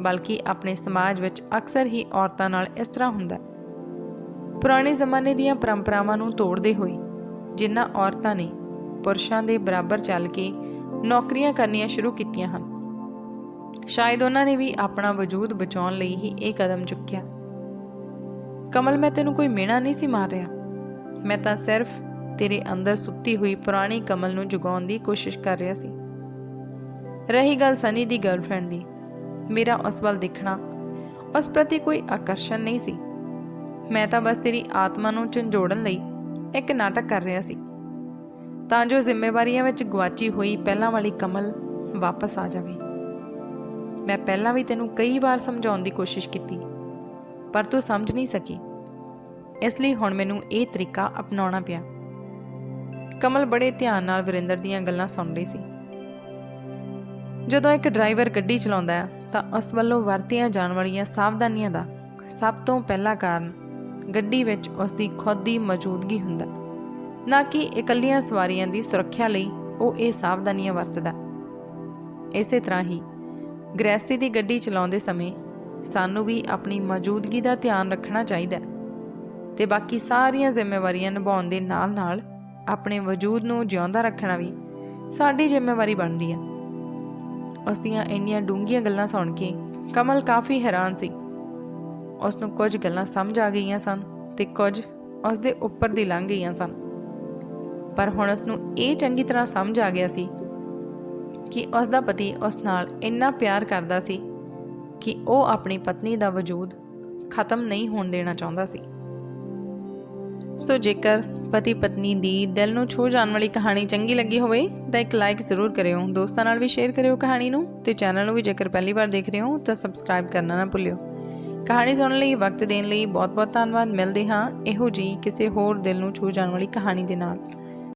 [SPEAKER 1] ਬਲਕਿ ਆਪਣੇ ਸਮਾਜ ਵਿੱਚ ਅਕਸਰ ਹੀ ਔਰਤਾਂ ਨਾਲ ਇਸ ਤਰ੍ਹਾਂ ਹੁੰਦਾ ਹੈ। ਪੁਰਾਣੇ ਜ਼ਮਾਨੇ ਦੀਆਂ ਪਰੰਪਰਾਵਾਂ ਨੂੰ ਤੋੜਦੇ ਹੋਏ ਜਿਨ੍ਹਾਂ ਔਰਤਾਂ ਨੇ ਪੁਰਸ਼ਾਂ ਦੇ ਬਰਾਬਰ ਚੱਲ ਕੇ ਨੌਕਰੀਆਂ ਕਰਨੀਆਂ ਸ਼ੁਰੂ ਕੀਤੀਆਂ ਹਨ, ਸ਼ਾਇਦ ਉਹਨਾਂ ਨੇ ਵੀ ਆਪਣਾ ਵਜੂਦ ਬਚਾਉਣ ਲਈ ਹੀ ਇਹ ਕਦਮ ਚੁੱਕਿਆ। ਕਮਲ, ਮੈਂ ਤੈਨੂੰ ਕੋਈ ਮਿਹਣਾ ਨਹੀਂ ਸੀ ਮਾਰ ਰਿਹਾ। ਮੈਂ ਤਾਂ ਸਿਰਫ ਤੇਰੇ ਅੰਦਰ ਸੁੱਤੀ ਹੋਈ ਪੁਰਾਣੀ ਕਮਲ ਨੂੰ ਜਗਾਉਣ ਦੀ ਕੋਸ਼ਿਸ਼ ਕਰ ਰਿਹਾ ਸੀ। ਰਹੀ ਗੱਲ ਸਨੀ ਦੀ ਗਰਲਫ੍ਰੈਂਡ ਦੀ ਮੇਰਾ ਉਸ ਵੱਲ ਦੇਖਣਾ ਉਸ ਪ੍ਰਤੀ ਕੋਈ ਆਕਰਸ਼ਣ ਨਹੀਂ ਸੀ। ਮੈਂ ਤਾਂ ਬਸ ਤੇਰੀ ਆਤਮਾ ਨੂੰ ਝੰਜੋੜਨ ਲਈ ਇੱਕ ਨਾਟਕ ਕਰ ਰਿਹਾ ਸੀ। ਤਾਂ ਜੋ ਜ਼ਿੰਮੇਵਾਰੀਆਂ ਵਿੱਚ ਗਵਾਚੀ ਹੋਈ ਪਹਿਲਾਂ ਵਾਲੀ ਕਮਲ ਵਾਪਸ ਆ ਜਾਵੇ। ਮੈਂ ਪਹਿਲਾਂ ਵੀ ਤੈਨੂੰ ਕਈ ਵਾਰ ਸਮਝਾਉਣ ਦੀ ਕੋਸ਼ਿਸ਼ ਕੀਤੀ, ਪਰ ਤੂੰ ਸਮਝ ਨਹੀਂ ਸਕੀ। ਇਸ ਲਈ ਹੁਣ ਮੈਨੂੰ ਇਹ ਤਰੀਕਾ ਅਪਣਾਉਣਾ ਪਿਆ। ਕਮਲ ਬੜੇ ਧਿਆਨ ਨਾਲ ਵਰਿੰਦਰ ਦੀਆਂ ਗੱਲਾਂ ਸੁਣ ਰਹੀ ਸੀ। ਜਦੋਂ ਇੱਕ ਡਰਾਈਵਰ ਗੱਡੀ ਚਲਾਉਂਦਾ ਹੈ ਤਾਂ ਉਸ ਵੱਲੋਂ ਵਰਤੀਆਂ ਜਾਣ ਵਾਲੀਆਂ ਸਾਵਧਾਨੀਆਂ ਦਾ ਸਭ ਤੋਂ ਪਹਿਲਾ ਕਾਰਨ ਗੱਡੀ ਵਿੱਚ ਉਸ ਦੀ ਖੁਦ ਦੀ ਮੌਜੂਦਗੀ ਹੁੰਦਾ। ਨਾ ਕਿ ਇਕੱਲੀਆਂ ਸਵਾਰੀਆਂ ਦੀ ਸੁਰੱਖਿਆ ਲਈ ਉਹ ਇਹ ਸਾਵਧਾਨੀਆਂ ਵਰਤਦਾ। ਇਸੇ ਤਰ੍ਹਾਂ ਹੀ ਗ੍ਰਹਿਸਤੀ ਦੀ ਗੱਡੀ ਚਲਾਉਂਦੇ ਸਮੇਂ ਸਾਨੂੰ ਵੀ ਆਪਣੀ ਮੌਜੂਦਗੀ ਦਾ ਧਿਆਨ ਰੱਖਣਾ ਚਾਹੀਦਾ ਹੈ ਤੇ ਬਾਕੀ ਸਾਰੀਆਂ ਜ਼ਿੰਮੇਵਾਰੀਆਂ ਨਿਭਾਉਣ ਦੇ ਨਾਲ-ਨਾਲ ਆਪਣੇ ਵਜੂਦ ਨੂੰ ਜਿਉਂਦਾ ਰੱਖਣਾ ਵੀ ਸਾਡੀ ਜ਼ਿੰਮੇਵਾਰੀ ਬਣਦੀ ਹੈ। ਉਸ ਦੀਆਂ ਇੰਨੀਆਂ ਡੂੰਘੀਆਂ ਗੱਲਾਂ ਸੁਣ ਕੇ ਕਮਲ ਕਾਫੀ ਹੈਰਾਨ ਸੀ। ਉਸ ਨੂੰ ਕੁਝ ਗੱਲਾਂ ਸਮਝ ਆ ਗਈਆਂ ਸਨ ਤੇ ਕੁਝ ਉਸ ਦੇ ਉੱਪਰ ਦੀ ਲੰਘ ਗਈਆਂ ਸਨ। ਪਰ ਹੁਣ ਉਸ ਨੂੰ ਇਹ ਚੰਗੀ ਤਰ੍ਹਾਂ ਸਮਝ ਆ ਗਿਆ ਸੀ ਕਿ ਉਸ ਦਾ ਪਤੀ ਉਸ ਨਾਲ ਇੰਨਾ ਪਿਆਰ ਕਰਦਾ ਸੀ ਕਿ ਉਹ ਆਪਣੀ ਪਤਨੀ ਦਾ ਵਜੂਦ ਖਤਮ ਨਹੀਂ ਹੋਣ ਦੇਣਾ ਚਾਹੁੰਦਾ ਸੀ। ਸੋ ਜੇਕਰ ਪਤੀ ਪਤਨੀ ਦੀ ਦਿਲ ਨੂੰ ਛੂ ਜਾਣ ਵਾਲੀ ਕਹਾਣੀ ਚੰਗੀ ਲੱਗੀ ਹੋਵੇ ਤਾਂ ਇੱਕ ਲਾਈਕ ਜ਼ਰੂਰ ਕਰਿਓ। ਦੋਸਤਾਂ ਨਾਲ ਵੀ ਸ਼ੇਅਰ ਕਰਿਓ ਕਹਾਣੀ ਨੂੰ ਤੇ ਚੈਨਲ ਨੂੰ ਵੀ ਜੇਕਰ ਪਹਿਲੀ ਵਾਰ ਦੇਖ ਰਹੇ ਹੋ ਤਾਂ ਸਬਸਕ੍ਰਾਈਬ ਕਰਨਾ ਨਾ ਭੁੱਲਿਓ। ਕਹਾਣੀ ਸੁਣਨ ਲਈ, ਵਕਤ ਦੇਣ ਲਈ ਬਹੁਤ-ਬਹੁਤ ਧੰਨਵਾਦ। ਮਿਲਦੇ ਹਾਂ ਇਹੋ ਜੀ ਕਿਸੇ ਹੋਰ ਦਿਲ ਨੂੰ ਛੂ ਜਾਣ ਵਾਲੀ ਕਹਾਣੀ ਦੇ ਨਾਲ।